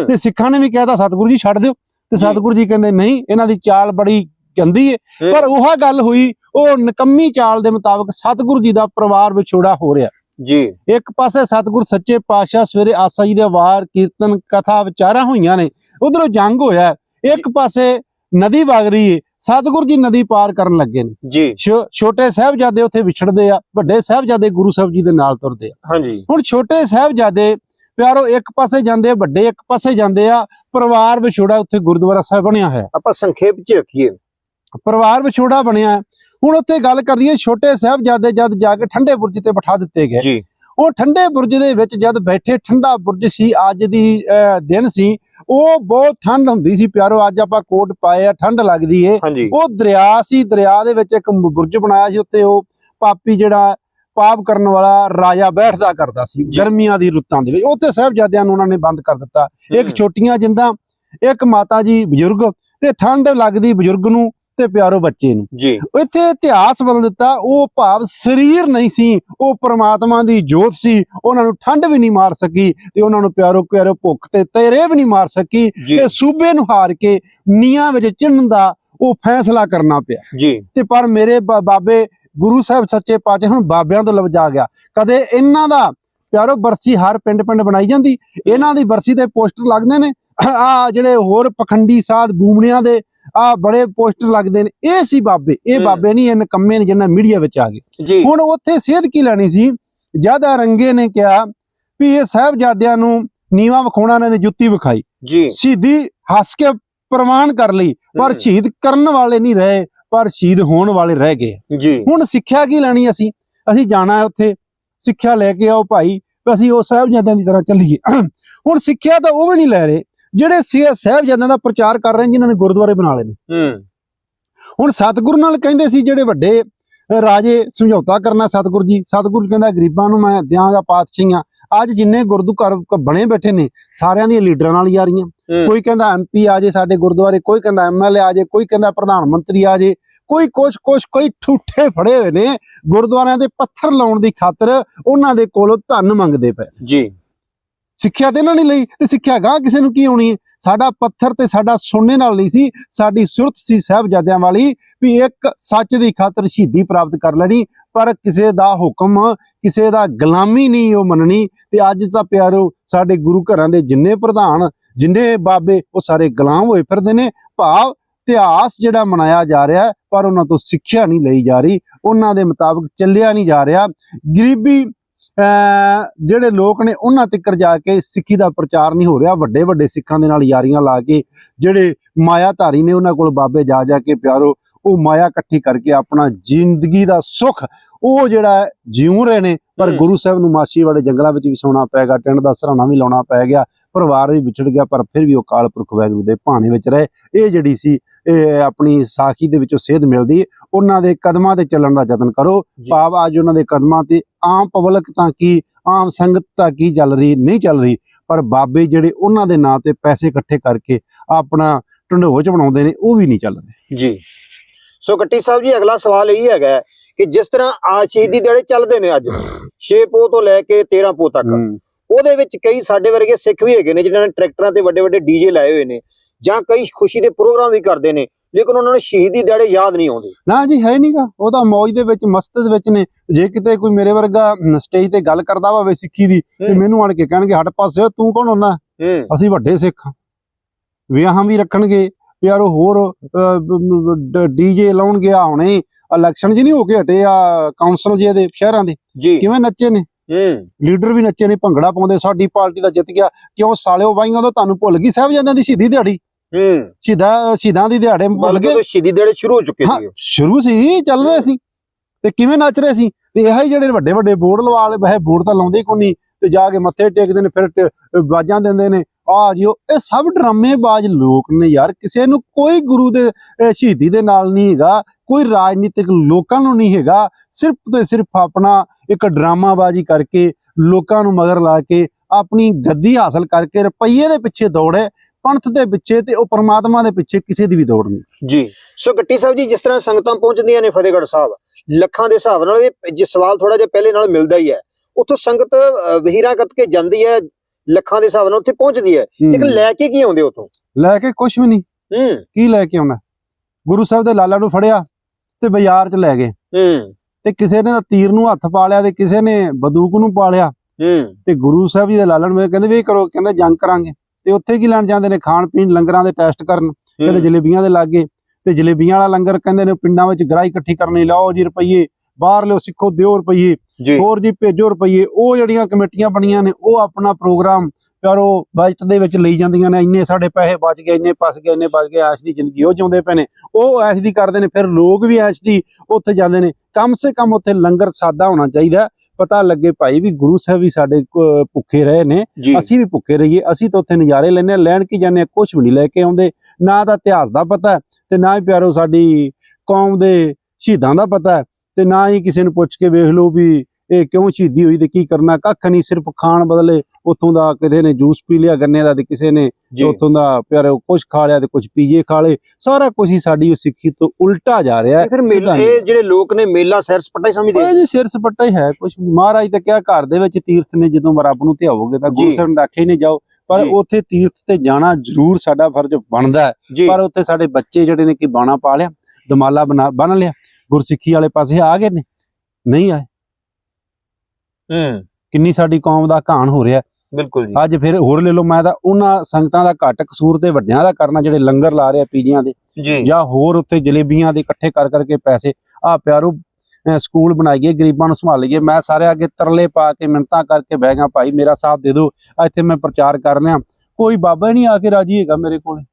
S2: ਤੇ ਸਿੱਖਾਂ ਨੇ ਵੀ ਕਹਿਤਾ ਸਤਿਗੁਰੂ ਜੀ ਛੱਡ ਦਿਓ। ਤੇ। ਸਤਿਗੁਰੂ ਜੀ ਕਹਿੰਦੇ ਨਹੀਂ ਇਹਨਾਂ ਦੀ ਚਾਲ ਬੜੀ ਗੰਦੀ ਹੂੰ। ਪਰ ਉਹ ਗੱਲ ਹੋਈ ਉਹ ਨਕੰਮੀ ਚਾਲ ਦੇ ਮੁਤਾਬਕ ਸਤਿਗੁਰੂ ਜੀ ਦਾ ਪਰਿਵਾਰ ਵਿਛੋੜਾ ਹੋ ਰਿਹਾ।
S1: ਜੀ।
S2: ਇੱਕ ਪਾਸੇ ਸਤਿਗੁਰ ਸੱਚੇ ਪਾਤਸ਼ਾਹ ਸਵੇਰੇ ਆਸਾ ਜੀ ਦੇ ਵਾਰ ਕੀਰਤਨ ਕਥਾ ਵਿਚਾਰਾਂ ਹੋਈਆਂ ਨੇ ਉਧਰੋਂ ਜੰਗ ਹੋਇਆ। ਇੱਕ ਪਾਸੇ ਨਦੀ ਵਗ ਰਹੀ ਹੈ ਸਤਿਗੁਰ ਜੀ ਨਦੀ ਪਾਰ ਕਰਨ ਲੱਗੇ ਨੇ।
S1: ਜੀ।
S2: ਛੋਟੇ ਸਾਹਿਬਜ਼ਾਦੇ ਉੱਥੇ ਵਿਛੜਦੇ ਆ ਵੱਡੇ ਸਾਹਿਬਜ਼ਾਦੇ ਗੁਰੂ ਸਾਹਿਬ ਜੀ ਦੇ ਨਾਲ ਤੁਰਦੇ ਆ।
S1: ਹਾਂਜੀ।
S2: ਹੁਣ ਛੋਟੇ ਸਾਹਿਬਜ਼ਾਦੇ ਪਿਆਰੋ ਇੱਕ ਪਾਸੇ ਜਾਂਦੇ ਆ ਵੱਡੇ ਇੱਕ ਪਾਸੇ ਜਾਂਦੇ ਆ ਪਰਿਵਾਰ ਵਿਛੋੜਾ ਉੱਥੇ ਗੁਰਦੁਆਰਾ ਸਾਹਿਬ ਬਣਿਆ ਹੋਇਆ।
S1: ਆਪਾਂ ਸੰਖੇਪ ਚ ਰੱਖੀਏ।
S2: ਪਰਿਵਾਰ ਵਿਛੋੜਾ ਬਣਿਆ। ਹੁਣ ਉੱਥੇ ਗੱਲ ਕਰੀਏ ਛੋਟੇ ਸਾਹਿਬਜ਼ਾਦੇ ਜਦ ਜਾ ਕੇ ਠੰਡੇ ਬੁਰਜ ਤੇ ਬਿਠਾ ਦਿੱਤੇ ਗਏ।
S1: ਜੀ।
S2: ਉਹ ਠੰਡੇ ਬੁਰਜ ਦੇ ਵਿੱਚ ਜਦ ਬੈਠੇ ਠੰਡਾ ਬੁਰਜ ਸੀ ਅੱਜ ਦੀ ਦਿਨ ਸੀ ਉਹ ਬਹੁਤ ਠੰਡ ਹੁੰਦੀ ਸੀ ਪਿਆਰੋ ਅੱਜ ਆਪਾਂ ਕੋਟ ਪਾਏ ਆ ਠੰਡ ਲੱਗਦੀ ਏ। ਉਹ ਦਰਿਆ ਸੀ ਦਰਿਆ ਦੇ ਵਿੱਚ ਇੱਕ ਬੁਰਜ ਬਣਾਇਆ ਸੀ ਉੱਤੇ ਉਹ ਪਾਪੀ ਜਿਹੜਾ ਪਾਪ ਕਰਨ ਵਾਲਾ ਰਾਜਾ ਬੈਠਦਾ ਕਰਦਾ ਸੀ। ਗਰਮੀਆਂ ਦੀ ਰੁੱਤਾਂ ਦੇ ਵਿੱਚ। ਉੱਥੇ ਸਾਹਿਬਜ਼ਾਦਿਆਂ ਨੂੰ ਉਹਨਾਂ ਨੇ ਬੰਦ ਕਰ ਦਿੱਤਾ। ਇੱਕ
S1: ਹੂੰ।
S2: ਛੋਟੀਆਂ ਜਿੰਦਾਂ ਇੱਕ ਮਾਤਾ ਜੀ ਬਜ਼ੁਰਗ ਤੇ ਠੰਡ ਲੱਗਦੀ ਬਜ਼ੁਰਗ ਨੂੰ ਤੇ ਪਿਆਰੋ ਬੱਚੇ ਨੂੰ।
S1: ਜੀ।
S2: ਇੱਥੇ ਇਤਿਹਾਸ ਬਦਲ ਦਿੱਤਾ ਉਹ ਭਾਵ ਸਰੀਰ ਨਹੀਂ ਸੀ ਉਹ ਪ੍ਰਮਾਤਮਾ ਦੀ ਜੋਤ ਸੀ ਉਹਨਾਂ ਨੂੰ ਠੰਡ ਵੀ ਨਹੀਂ ਮਾਰ ਸਕੀ ਤੇ ਉਹਨਾਂ ਨੂੰ ਪਿਆਰੋ ਪਿਆਰੋ ਭੁੱਖ ਤੇ ਤੇਰੇ ਵੀ ਨਹੀਂ ਮਾਰ ਸਕੀ ਤੇ ਸੂਬੇ ਨੂੰ ਹਾਰ ਕੇ ਨੀਹਾਂ ਵਿੱਚ ਚਿਣਨ ਦਾ ਉਹ ਫੈਸਲਾ ਕਰਨਾ ਪਿਆ।
S1: ਜੀ।
S2: ਤੇ ਪਰ ਮੇਰੇ ਬਾਬੇ ਗੁਰੂ ਸਾਹਿਬ ਸੱਚੇ ਪਾਤਸ਼ਾਹ ਹੁਣ ਬਾਬਿਆਂ ਤੋਂ ਲਵਜਾ ਗਿਆ। ਕਦੇ ਇਹਨਾਂ ਦਾ ਪਿਆਰੋ ਬਰਸੀ ਹਰ ਪਿੰਡ ਪਿੰਡ ਬਣਾਈ ਜਾਂਦੀ ਇਹਨਾਂ ਦੀ ਬਰਸੀ ਤੇ ਪੋਸਟਰ ਲੱਗਦੇ ਨੇ। ਆ ਜਿਹੜੇ ਹੋਰ ਪਖੰਡੀ ਸਾਧ ਬੂਮਣਿਆਂ ਦੇ ਆ ਬੜੇ ਪੋਸਟਰ ਲੱਗਦੇ ਨੇ। ਇਹ ਸੀ ਬਾਬੇ ਇਹ। ਬਾਬੇ ਨਹੀਂ ਇਹ ਨਕੰਮੇ ਨੇ ਜਿਹਨਾਂ ਮੀਡੀਆ ਵਿੱਚ ਆ ਗਏ। ਹੁਣ ਉੱਥੇ ਸੇਧ ਕੀ ਲੈਣੀ ਸੀ? ਜਦ ਰੰਗੇ ਨੇ ਕਿਹਾ ਵੀ ਇਹ ਸਾਹਿਬਜ਼ਾਦਿਆਂ ਨੂੰ ਨੀਵਾ ਵਿਖਾਉਣਾ ਇਹਨਾਂ ਨੇ ਜੁੱਤੀ ਵਿਖਾਈ।
S1: ਜੀ।
S2: ਸ਼ਹੀਦੀ ਹੱਸ ਕੇ ਪ੍ਰਮਾਣ ਕਰ ਲਈ ਪਰ। ਸ਼ਹੀਦ ਕਰਨ ਵਾਲੇ ਨਹੀਂ ਰਹੇ ਪਰ ਸ਼ਹੀਦ ਹੋਣ ਵਾਲੇ ਰਹਿ ਗਏ।
S1: ਜੀ।
S2: ਹੁਣ ਸਿੱਖਿਆ ਕੀ ਲੈਣੀ ਅਸੀਂ? ਅਸੀਂ ਜਾਣਾ ਹੈ ਉੱਥੇ ਸਿੱਖਿਆ ਲੈ ਕੇ ਆਓ ਭਾਈ ਵੀ ਅਸੀਂ ਉਹ ਸਾਹਿਬਜ਼ਾਦਿਆਂ ਦੀ ਤਰ੍ਹਾਂ ਚੱਲੀਏ। ਹੁਣ ਸਿੱਖਿਆ ਤਾਂ ਉਹ ਵੀ ਨਹੀਂ ਲੈ ਰਹੇ। ਜਿਹੜੇ ਸਿ- ਸਾਹਿਬਜ਼ਾਦਿਆਂ ਦਾ ਪ੍ਰਚਾਰ ਕਰ ਰਹੇ ਨੇ ਜਿਨ੍ਹਾਂ ਨੇ ਗੁਰਦੁਆਰੇ ਬਣਾ ਲਏ ਨੇ।
S1: ਹੂੰ।
S2: ਹੁਣ ਸਤਿਗੁਰੂ ਨਾਲ ਕਹਿੰਦੇ ਸੀ ਜਿਹੜੇ ਵੱਡੇ ਰਾਜੇ ਸਮਝੌਤਾ ਕਰਨਾ ਸਤਿਗੁਰੂ ਜੀ ਸਤਿਗੁਰੂ ਕਹਿੰਦਾ ਗਰੀਬਾਂ ਨੂੰ ਮੈਂ ਦਿਆਂਗਾ ਪਾਤਸ਼ਾਹੀਆਂ ਅੱਜ ਜਿੰਨੇ ਗੁਰਦੁ ਘਰ ਕ- ਬਣੇ ਬੈਠੇ ਨੇ ਸਾਰਿਆਂ ਦੀਆਂ ਲੀਡਰਾਂ ਨਾਲ ਯਾਰੀਆਂ
S1: ਹੂੰ।
S2: ਕੋਈ ਕਹਿੰਦਾ ਐਮਪੀ ਆ ਜੇ ਸਾਡੇ ਗੁਰਦੁਆਰੇ ਕੋਈ ਕਹਿੰਦਾ ਐਮਐਲਏ ਆ ਜੇ ਕੋਈ ਕਹਿੰਦਾ ਪ੍ਰਧਾਨ ਮੰਤਰੀ ਆ ਜੇ ਕੋਈ ਕੁਛ ਕੁਛ ਕੋਈ ਠੂਠੇ ਫੜੇ ਹੋਏ ਨੇ ਗੁਰਦੁਆਰਿਆਂ ਦੇ ਪੱਥਰ ਲਾਉਣ ਦੀ ਖਾਤਰ ਉਹਨਾਂ ਦੇ ਕੋਲੋਂ ਧਨ ਮੰਗਦੇ ਪਏ।
S1: ਜੀ।
S2: ਸਿੱਖਿਆ ਤੇ ਇਹਨਾਂ ਨੇ ਲਈ ਤੇ ਸਿੱਖਿਆ ਗਾਂ ਕਿਸੇ ਨੂੰ ਕੀ ਆਉਣੀ ਸਾਡਾ ਪੱਥਰ ਤੇ ਸਾਡਾ ਸੋਨੇ ਨਾਲ ਨਹੀਂ ਸੀ, ਸਾਡੀ ਸੁਰਤ ਸੀ ਸਾਹਿਬਜ਼ਾਦਿਆਂ ਵਾਲੀ ਵੀ ਇੱਕ ਸੱਚ ਦੀ ਖਾਤਰ ਸ਼ਹੀਦੀ ਪ੍ਰਾਪਤ ਕਰ ਲੈਣੀ, ਪਰ ਕਿਸੇ ਦਾ ਹੁਕਮ, ਕਿਸੇ ਦਾ ਗੁਲਾਮੀ ਨਹੀਂ ਉਹ ਮੰਨਣੀ ਤੇ ਅੱਜ ਤਾਂ ਪਿਆਰੋ ਸਾਡੇ ਗੁਰੂ ਘਰਾਂ ਦੇ ਜਿੰਨੇ ਪ੍ਰਧਾਨ, ਜਿੰਨੇ ਬਾਬੇ ਉਹ ਸਾਰੇ ਗੁਲਾਮ ਹੋਏ ਫਿਰਦੇ ਨੇ, ਭਾਵ ਇਤਿਹਾਸ ਜਿਹੜਾ ਮਨਾਇਆ ਜਾ ਰਿਹਾ ਪਰ ਉਹਨਾਂ ਤੋਂ ਸਿੱਖਿਆ ਨਹੀਂ ਲਈ ਜਾ ਰਹੀ, ਉਹਨਾਂ ਦੇ ਮੁਤਾਬਕ ਚੱਲਿਆ ਨਹੀਂ ਜਾ ਰਿਹਾ। ਗਰੀਬੀ ਜਿਹੜੇ ਲੋਕ ਨੇ ਉਹਨਾਂ ਤੱਕ ਜਾ ਕੇ ਸਿੱਖੀ ਦਾ ਪ੍ਰਚਾਰ ਨਹੀਂ ਹੋ ਰਿਹਾ ਵੱਡੇ ਵੱਡੇ ਸਿੱਖਾਂ ਦੇ ਨਾਲ ਯਾਰੀਆਂ ਲਾ ਕੇ ਜਿਹੜੇ ਮਾਇਆਧਾਰੀ ਨੇ ਉਹਨਾਂ ਕੋਲ ਬਾਬੇ ਜਾ ਜਾ ਕੇ ਪਿਆਰੋ ਉਹ ਮਾਇਆ ਇਕੱਠੀ ਕਰਕੇ ਆਪਣਾ ਜ਼ਿੰਦਗੀ ਦਾ ਸੁੱਖ ਉਹ ਜਿਹੜਾ ਜਿਉ ਰਹੇ ਨੇ ਪਰ। ਗੁਰੂ ਸਾਹਿਬ ਨੂੰ ਮਾਛੀ ਵਾਲੇ ਜੰਗਲਾਂ ਵਿੱਚ ਵੀ ਸੌਣਾ ਪੈ ਗਿਆ ਟਿੰਡ ਦਾ ਸਰਾਣਾ ਵੀ ਲਾਉਣਾ ਪੈ ਗਿਆ ਪਰਿਵਾਰ ਵੀ ਵਿਛੜ ਗਿਆ ਪਰ ਫਿਰ ਵੀ ਉਹ ਕਾਲ ਪੁਰਖ ਵੈਗੁਰੂ ਦੇ ਭਾਣੇ ਵਿੱਚ ਰਹੇ ਇਹ ਜਿਹੜੀ ਸੀ ਆਪਣੀ ਸਾਖੀ ਦੇ ਵਿੱਚੋਂ ਸੇਧ ਮਿਲਦੀ। ਉਹਨਾਂ ਦੇ ਕਦਮਾਂ ਤੇ ਚੱਲਣ ਦਾ ਯਤਨ ਕਰੋ। ਭਾਵ ਅੱਜ ਉਹਨਾਂ ਦੇ ਕਦਮਾਂ ਤੇ ਆਮ ਪਬਲਿਕ ਤਾਂ ਕੀ ਆਮ ਸੰਗਤ ਤਾਂ ਕੀ ਚੱਲ ਰਹੀ ਨਹੀਂ ਚੱਲ ਰਹੀ ਪਰ ਬਾਬੇ ਜਿਹੜੇ ਉਹਨਾਂ ਦੇ ਨਾਂ ਤੇ ਪੈਸੇ ਇਕੱਠੇ ਕਰਕੇ ਆਪਣਾ ਢੰਡੋਚ ਬਣਾਉਂਦੇ ਨੇ ਉਹ ਵੀ ਨਹੀਂ ਚੱਲ ਰਹੇ
S1: ਜੀ ਸੋ ਗੱਟੀ ਸਾਹਿਬ ਜੀ ਅਗਲਾ ਸਵਾਲ ਇਹ ਹੈਗਾ ਕਿ ਜਿਸ ਤਰ੍ਹਾਂ ਆ ਸ਼ਹੀਦੀ ਦਿਹਾੜੇ ਚੱਲਦੇ ਨੇ ਅੱਜ 6 ਪੋ ਤੋਂ ਲੈ ਕੇ 13 ਪੋ ਤੱਕ ਉਹਦੇ ਵਿੱਚ ਕਈ ਸਾਡੇ ਵਰਗੇ ਸਿੱਖ ਵੀ ਹੈਗੇ ਨੇ ਜਿਨ੍ਹਾਂ ਨੇ ਟਰੈਕਟਰਾਂ ਤੇ ਵੱਡੇ ਵੱਡੇ ਡੀਜੇ ਲਾਏ ਹੋਏ ਨੇ ਜਾਂ ਕਈ ਖੁਸ਼ੀ ਦੇ ਪ੍ਰੋਗਰਾਮ ਵੀ ਕਰਦੇ ਨੇ ਲੇਕਿਨ ਉਹਨਾਂ ਨੂੰ ਸ਼ਹੀਦੀ ਦਿਹਾੜੇ ਯਾਦ ਨਹੀਂ ਆਉਂਦੇ।
S2: ਨਾ ਜੀ ਹੈ ਨਹੀਂਗਾ ਉਹ ਤਾਂ ਮੌਜ ਦੇ ਵਿੱਚ ਮਸਤ ਦੇ ਵਿੱਚ ਨੇ। ਜੇ ਕਿਤੇ ਕੋਈ ਮੇਰੇ ਵਰਗਾ ਸਟੇਜ ਤੇ ਗੱਲ ਕਰਦਾ ਹੋਵੇ ਸਿੱਖੀ ਦੀ ਤੇ। ਮੈਨੂੰ ਆਣ ਕੇ ਕਹਿਣਗੇ ਹਟ ਪਾਸੇ ਤੂੰ ਕੌਣ ਹੁੰਨਾ? ਅਸੀਂ ਵੱਡੇ ਸਿੱਖ। ਵਿਆਹਾਂ ਵੀ ਰੱਖਣਗੇ। ਯਾਰ ਉਹ ਹੋਰ ਡੀਜੇ ਲਾਉਣਗੇ ਆ ਹੁਣੇ। ਇਲੈਕਸ਼ਨ ਜੀ ਨਹੀਂ ਹੋ ਕੇ ਹਟੇ ਆ ਕਾਉਂਸਲ ਜੇ ਦੇ ਸ਼ਹਿਰਾਂ ਦੇ। ਕਿਵੇਂ ਨੱਚੇ ਨੇ? ਲੀਡਰ ਵੀ ਨੱਚੇ ਨੇ ਭੰਗੜਾ ਪਾਉਂਦੇ ਸਾਡੀ ਪਾਰਟੀ ਦਾ ਜਿੱਤ ਗਿਆ। ਕਿਉਂ ਸਾਲਿਓ ਵਾਈਆਂ ਤੋਂ ਤੁਹਾਨੂੰ ਭੁੱਲ ਗਈ ਸਾਹਿਬਜ਼ਾਦਿਆਂ ਦੀ ਸ਼ਹੀਦੀ ਦਿਹਾੜੀ?
S1: ਹੂੰ।
S2: ਸ਼ਹੀਦਾਂ ਸ਼ਹੀਦਾਂ ਦੀ ਦਿਹਾੜੇ ਭੁੱਲ ਗਏ?
S1: ਸ਼ਹੀਦੀ ਦਿਹਾੜੇ ਸ਼ੁਰੂ ਹੋ ਚੁੱਕੇ ਸੀ
S2: ਸ਼ੁਰੂ ਸੀ ਚੱਲ ਰਹੇ ਸੀ। ਤੇ ਕਿਵੇਂ ਨੱਚ ਰਹੇ ਸੀ? ਤੇ ਇਹ ਹੀ ਜਿਹੜੇ ਵੱਡੇ ਵੱਡੇ ਬੋਰਡ ਲਵਾ ਲਏ ਵੈਸੇ ਬੋਰਡ ਤਾਂ ਲਾਉਂਦੇ ਕੋਈ ਨਹੀਂ। ਤੇ ਜਾ ਕੇ ਮੱਥੇ ਟੇਕਦੇ ਨੇ ਫਿਰ ਬਾਜਾਂ ਦਿੰਦੇ ਨੇ। ਆ ਜਿਓ ਇਹ ਸਭ ਡਰਾਮੇਬਾਜ਼ ਲੋਕ ਨੇ ਯਾਰ। ਕਿਸੇ ਨੂੰ ਕੋਈ ਗੁਰੂ ਦੇ ਸ਼ਹੀਦੀ ਦੇ ਨਾਲ ਨਹੀਂ ਹੈਗਾ। ਕੋਈ ਰਾਜਨੀਤਿਕ ਲੋਕਾਂ ਨੂੰ ਨਹੀਂ ਹੈਗਾ। ਸਿਰਫ ਤੇ ਸਿਰਫ ਆਪਣਾ ਇੱਕ ਡਰਾਮਾਬਾਜ਼ੀ ਕਰਕੇ ਲੋਕਾਂ ਨੂੰ ਮਗਰ ਲਾ ਕੇ ਆਪਣੀ ਗੱਦੀ ਹਾਸਲ ਕਰਕੇ ਰੁਪਈਏ ਦੇ ਪਿੱਛੇ ਦੌੜੇ ਪੰਥ ਦੇ ਪਿੱਛੇ ਤੇ ਉਹ ਪ੍ਰਮਾਤਮਾ ਦੇ ਪਿੱਛੇ ਕਿਸੇ ਦੀ ਵੀ ਦੌੜ ਨਹੀਂ।
S1: ਜੀ। ਸੋ ਗੱਟੀ ਸਾਹਿਬ ਜੀ ਜਿਸ ਤਰ੍ਹਾਂ ਸੰਗਤਾਂ ਪਹੁੰਚਦੀਆਂ ਨੇ ਫਤਿਹਗੜ੍ਹ ਸਾਹਿਬ ਲੱਖਾਂ ਦੇ ਹਿਸਾਬ ਨਾਲ ਇਹ ਜੇ ਸਵਾਲ ਥੋੜਾ ਜਿਹਾ ਪਹਿਲੇ ਨਾਲ ਮਿਲਦਾ ਹੀ ਹੈ। ਉੱਥੋਂ ਸੰਗਤ ਵਹੀਰਾਂ ਕੱਤ ਕੇ ਜਾਂਦੀ ਹੈ ਲੱਖਾਂ ਦੇ ਹਿਸਾਬ ਨਾਲ ਉੱਥੇ ਪਹੁੰਚਦੀ ਹੈ। ਲੇਕਿਨ ਲੈ ਕੇ ਕੀ ਆਉਂਦੇ ਉੱਥੋਂ?
S2: ਲੈ ਕੇ ਕੁਝ ਵੀ ਨਹੀਂ।
S1: ਹੂੰ।
S2: ਕੀ ਲੈ ਕੇ ਆਉਣਾ? ਗੁਰੂ ਸਾਹਿਬ ਦੇ ਲਾਲਾ ਨੂੰ ਫੜਿਆ ਤੇ ਬਾਜ਼ਾਰ 'ਚ ਲੈ ਗਏ।
S1: ਹੂੰ।
S2: ਤੇ ਕਿਸੇ ਨੇ ਤਾਂ ਤੀਰ ਨੂੰ ਹੱਥ ਪਾ ਲਿਆ ਤੇ ਕਿਸੇ ਨੇ ਬੰਦੂਕ ਨੂੰ ਪਾ ਲਿਆ।
S1: ਹੂੰ।
S2: ਤੇ ਗੁਰੂ ਸਾਹਿਬ ਜੀ ਦੇ ਲਾਲਾ ਨੂੰ ਕਹਿੰਦੇ ਵੀ ਇਹ ਕਰੋ ਕਹਿੰਦੇ ਜੰਗ ਕਰਾਂਗੇ। ਤੇ ਉੱਥੇ ਕੀ ਲੈਣ ਜਾਂਦੇ ਨੇ? ਖਾਣ ਪੀਣ ਲੰਗਰਾਂ ਦੇ ਟੈਸਟ ਕਰਨ। ਕਹਿੰਦੇ ਜਲੇਬੀਆਂ ਦੇ ਲਾਗੇ। ਤੇ ਜਲੇਬੀਆਂ ਵਾਲਾ ਲੰਗਰ ਕਹਿੰਦੇ ਨੇ ਪਿੰਡਾਂ ਵਿੱਚ ਗਰਾਈ ਇਕੱਠੀ ਕਰਨੀ ਲਾਓ ਜੀ ਰੁਪਈਏ ਬਾਹਰ ਲਿਓ ਸਿੱਖੋ ਦਿਓ ਰੁਪਈਏ ਹੋਰ ਜੀ ਭੇਜੋ ਰੁਪਈਏ। ਉਹ ਜਿਹੜੀਆਂ ਕਮੇਟੀਆਂ ਬਣੀਆਂ ਨੇ ਉਹ ਆਪਣਾ ਪ੍ਰੋਗਰਾਮ ਪਿਆਰੋ ਬਜਟ ਦੇ ਵਿੱਚ ਲਈ ਜਾਂਦੀਆਂ ਨੇ ਇੰਨੇ ਸਾਡੇ ਪੈਸੇ ਬਚ ਗਏ ਇੰਨੇ ਫਸ ਗਏ ਇੰਨੇ ਬਚ ਗਏ ਐਸ਼ ਦੀ ਜ਼ਿੰਦਗੀ ਉਹ ਜਿਉਂਦੇ ਪਏ ਨੇ। ਉਹ ਐਸ਼ ਦੀ ਕਰਦੇ ਨੇ ਫਿਰ ਲੋਕ ਵੀ ਐਸ਼ ਦੀ ਉੱਥੇ ਜਾਂਦੇ ਨੇ। ਕਮ ਸੇ ਕਮ ਉੱਥੇ ਲੰਗਰ ਸਾਦਾ ਹੋਣਾ ਚਾਹੀਦਾ ਪਤਾ ਲੱਗੇ ਭਾਈ ਵੀ ਗੁਰੂ ਸਾਹਿਬ ਵੀ ਸਾਡੇ ਭੁੱਖੇ ਰਹੇ ਨੇ। ਅਸੀਂ ਵੀ ਭੁੱਖੇ ਰਹੀਏ ਅਸੀਂ ਤਾਂ ਉੱਥੇ ਨਜ਼ਾਰੇ ਲੈਣੇ ਲੈਣ ਕੀ ਜਾਂਦੇ ਕੁਝ ਵੀ ਨਹੀਂ ਲੈ ਕੇ ਆਉਂਦੇ। ਨਾ ਤਾਂ ਇਤਿਹਾਸ ਦਾ ਪਤਾ ਤੇ ਨਾ ਹੀ ਪਿਆਰੋ ਸਾਡੀ ਕੌਮ ਦੇ ਸ਼ਹੀਦਾਂ ਦਾ ਪਤਾ ਤੇ ਨਾ ਹੀ ਕਿਸੇ ਨੂੰ ਪੁੱਛ ਕੇ ਵੇਖ ਲਓ ਵੀ ਇਹ ਕਿਉਂ ਸ਼ਹੀਦੀ ਹੋਈ ਤੇ ਕੀ ਕਰਨਾ। ਕੱਖ ਨਹੀਂ ਸਿਰਫ ਖਾਣ ਬਦਲੇ ਉੱਥੋਂ ਦਾ ਕਿਸੇ ਨੇ ਜੂਸ ਪੀ ਲਿਆ ਗੰਨੇ ਦਾ ਤੇ ਕਿਸੇ ਨੇ ਉੱਥੋਂ ਦਾ ਪਿਆਰੋ ਕੁਝ ਖਾ ਲਿਆ ਤੇ ਕੁਝ ਪੀਜੇ ਖਾ ਲਏ। ਸਾਰਾ ਕੁਝ ਹੀ ਸਾਡੀ ਉਹ ਸਿੱਖੀ ਤੋਂ ਉਲਟਾ ਜਾ ਰਿਹਾ ਹੈ
S1: ਫਿਰ। ਇਹ ਜਿਹੜੇ ਲੋਕ ਨੇ ਮੇਲਾ ਸੈਰ ਸਪਾਟਾ ਹੀ ਸਮਝਦੇ ਆ।
S2: ਜੀ। ਸਿਰ ਸਪੱਟਾ ਹੀ ਹੈ ਕੁਝ ਮਹਾਰਾਜ ਤਾਂ ਕਿਹਾ ਘਰ ਦੇ ਵਿੱਚ ਤੀਰਥ ਨੇ ਜਦੋਂ ਰੱਬ ਨੂੰ ਧਿਆਵੋਗੇ ਤਾਂ ਗੁਰੂ
S1: ਜੀ।
S2: ਸਾਹਿਬ ਨੇ ਜਾਓ। ਪਰ। ਉੱਥੇ ਤੀਰਥ ਤੇ ਜਾਣਾ ਜ਼ਰੂਰ ਸਾਡਾ ਫਰਜ਼ ਬਣਦਾ ਪਰ ਉੱਥੇ ਸਾਡੇ ਬੱਚੇ ਜਿਹੜੇ ਨੇ ਕਿ ਬਾਣਾ ਪਾ ਲਿਆ ਦਮਾਲਾ ਬਣਾ ਬਣ ਲਿਆ। ਗੁਰਸਿੱਖੀ ਵਾਲੇ ਪਾਸੇ ਆ ਗਏ ਨੇ। ਨਹੀਂ ਆਏ।
S1: ਹੂੰ।
S2: ਕਿੰਨੀ ਸਾਡੀ ਕੌਮ ਦਾ ਘਾਣ ਹੋ ਰਿਹਾ
S1: ਬਿਲਕੁਲ ਜੀ।
S2: ਅੱਜ ਫਿਰ ਹੋਰ ਲੈ ਲਓ ਮੈਂ ਤਾਂ ਉਹਨਾਂ ਸੰਗਤਾਂ ਦਾ ਘੱਟ ਕਸੂਰ ਤੇ ਵੱਡਿਆਂ ਦਾ ਕਰਨਾ ਜਿਹੜੇ ਲੰਗਰ ਲਾ ਰਹੇ ਆ ਪੀਜੀਆਂ ਦੇ
S1: ਜੀ।
S2: ਜਾਂ ਹੋਰ ਉੱਥੇ ਜਲੇਬੀਆਂ ਦੇ ਇਕੱਠੇ ਕਰ ਕਰਕੇ ਪੈਸੇ ਆ ਪਿਆਰੋ ਸਕੂਲ ਬਣਾਈਏ ਗਰੀਬਾਂ ਨੂੰ ਸੰਭਾਲੀਏ ਮੈਂ ਸਾਰੇ ਅੱਗੇ ਤਰਲੇ ਪਾ ਕੇ ਮਿੰਤਾਂ ਕਰਕੇ ਬਹਿ ਗਿਆ ਭਾਈ ਮੇਰਾ ਸਾਥ ਦੇ ਦਿਓ ਇੱਥੇ ਮੈਂ ਪ੍ਰਚਾਰ ਕਰ ਰਿਹਾ। ਕੋਈ ਬਾਬਾ ਹੀ ਨਹੀਂ ਆ ਕੇ ਰਾਜੀ ਹੈਗਾ ਮੇਰੇ ਕੋਲੇ।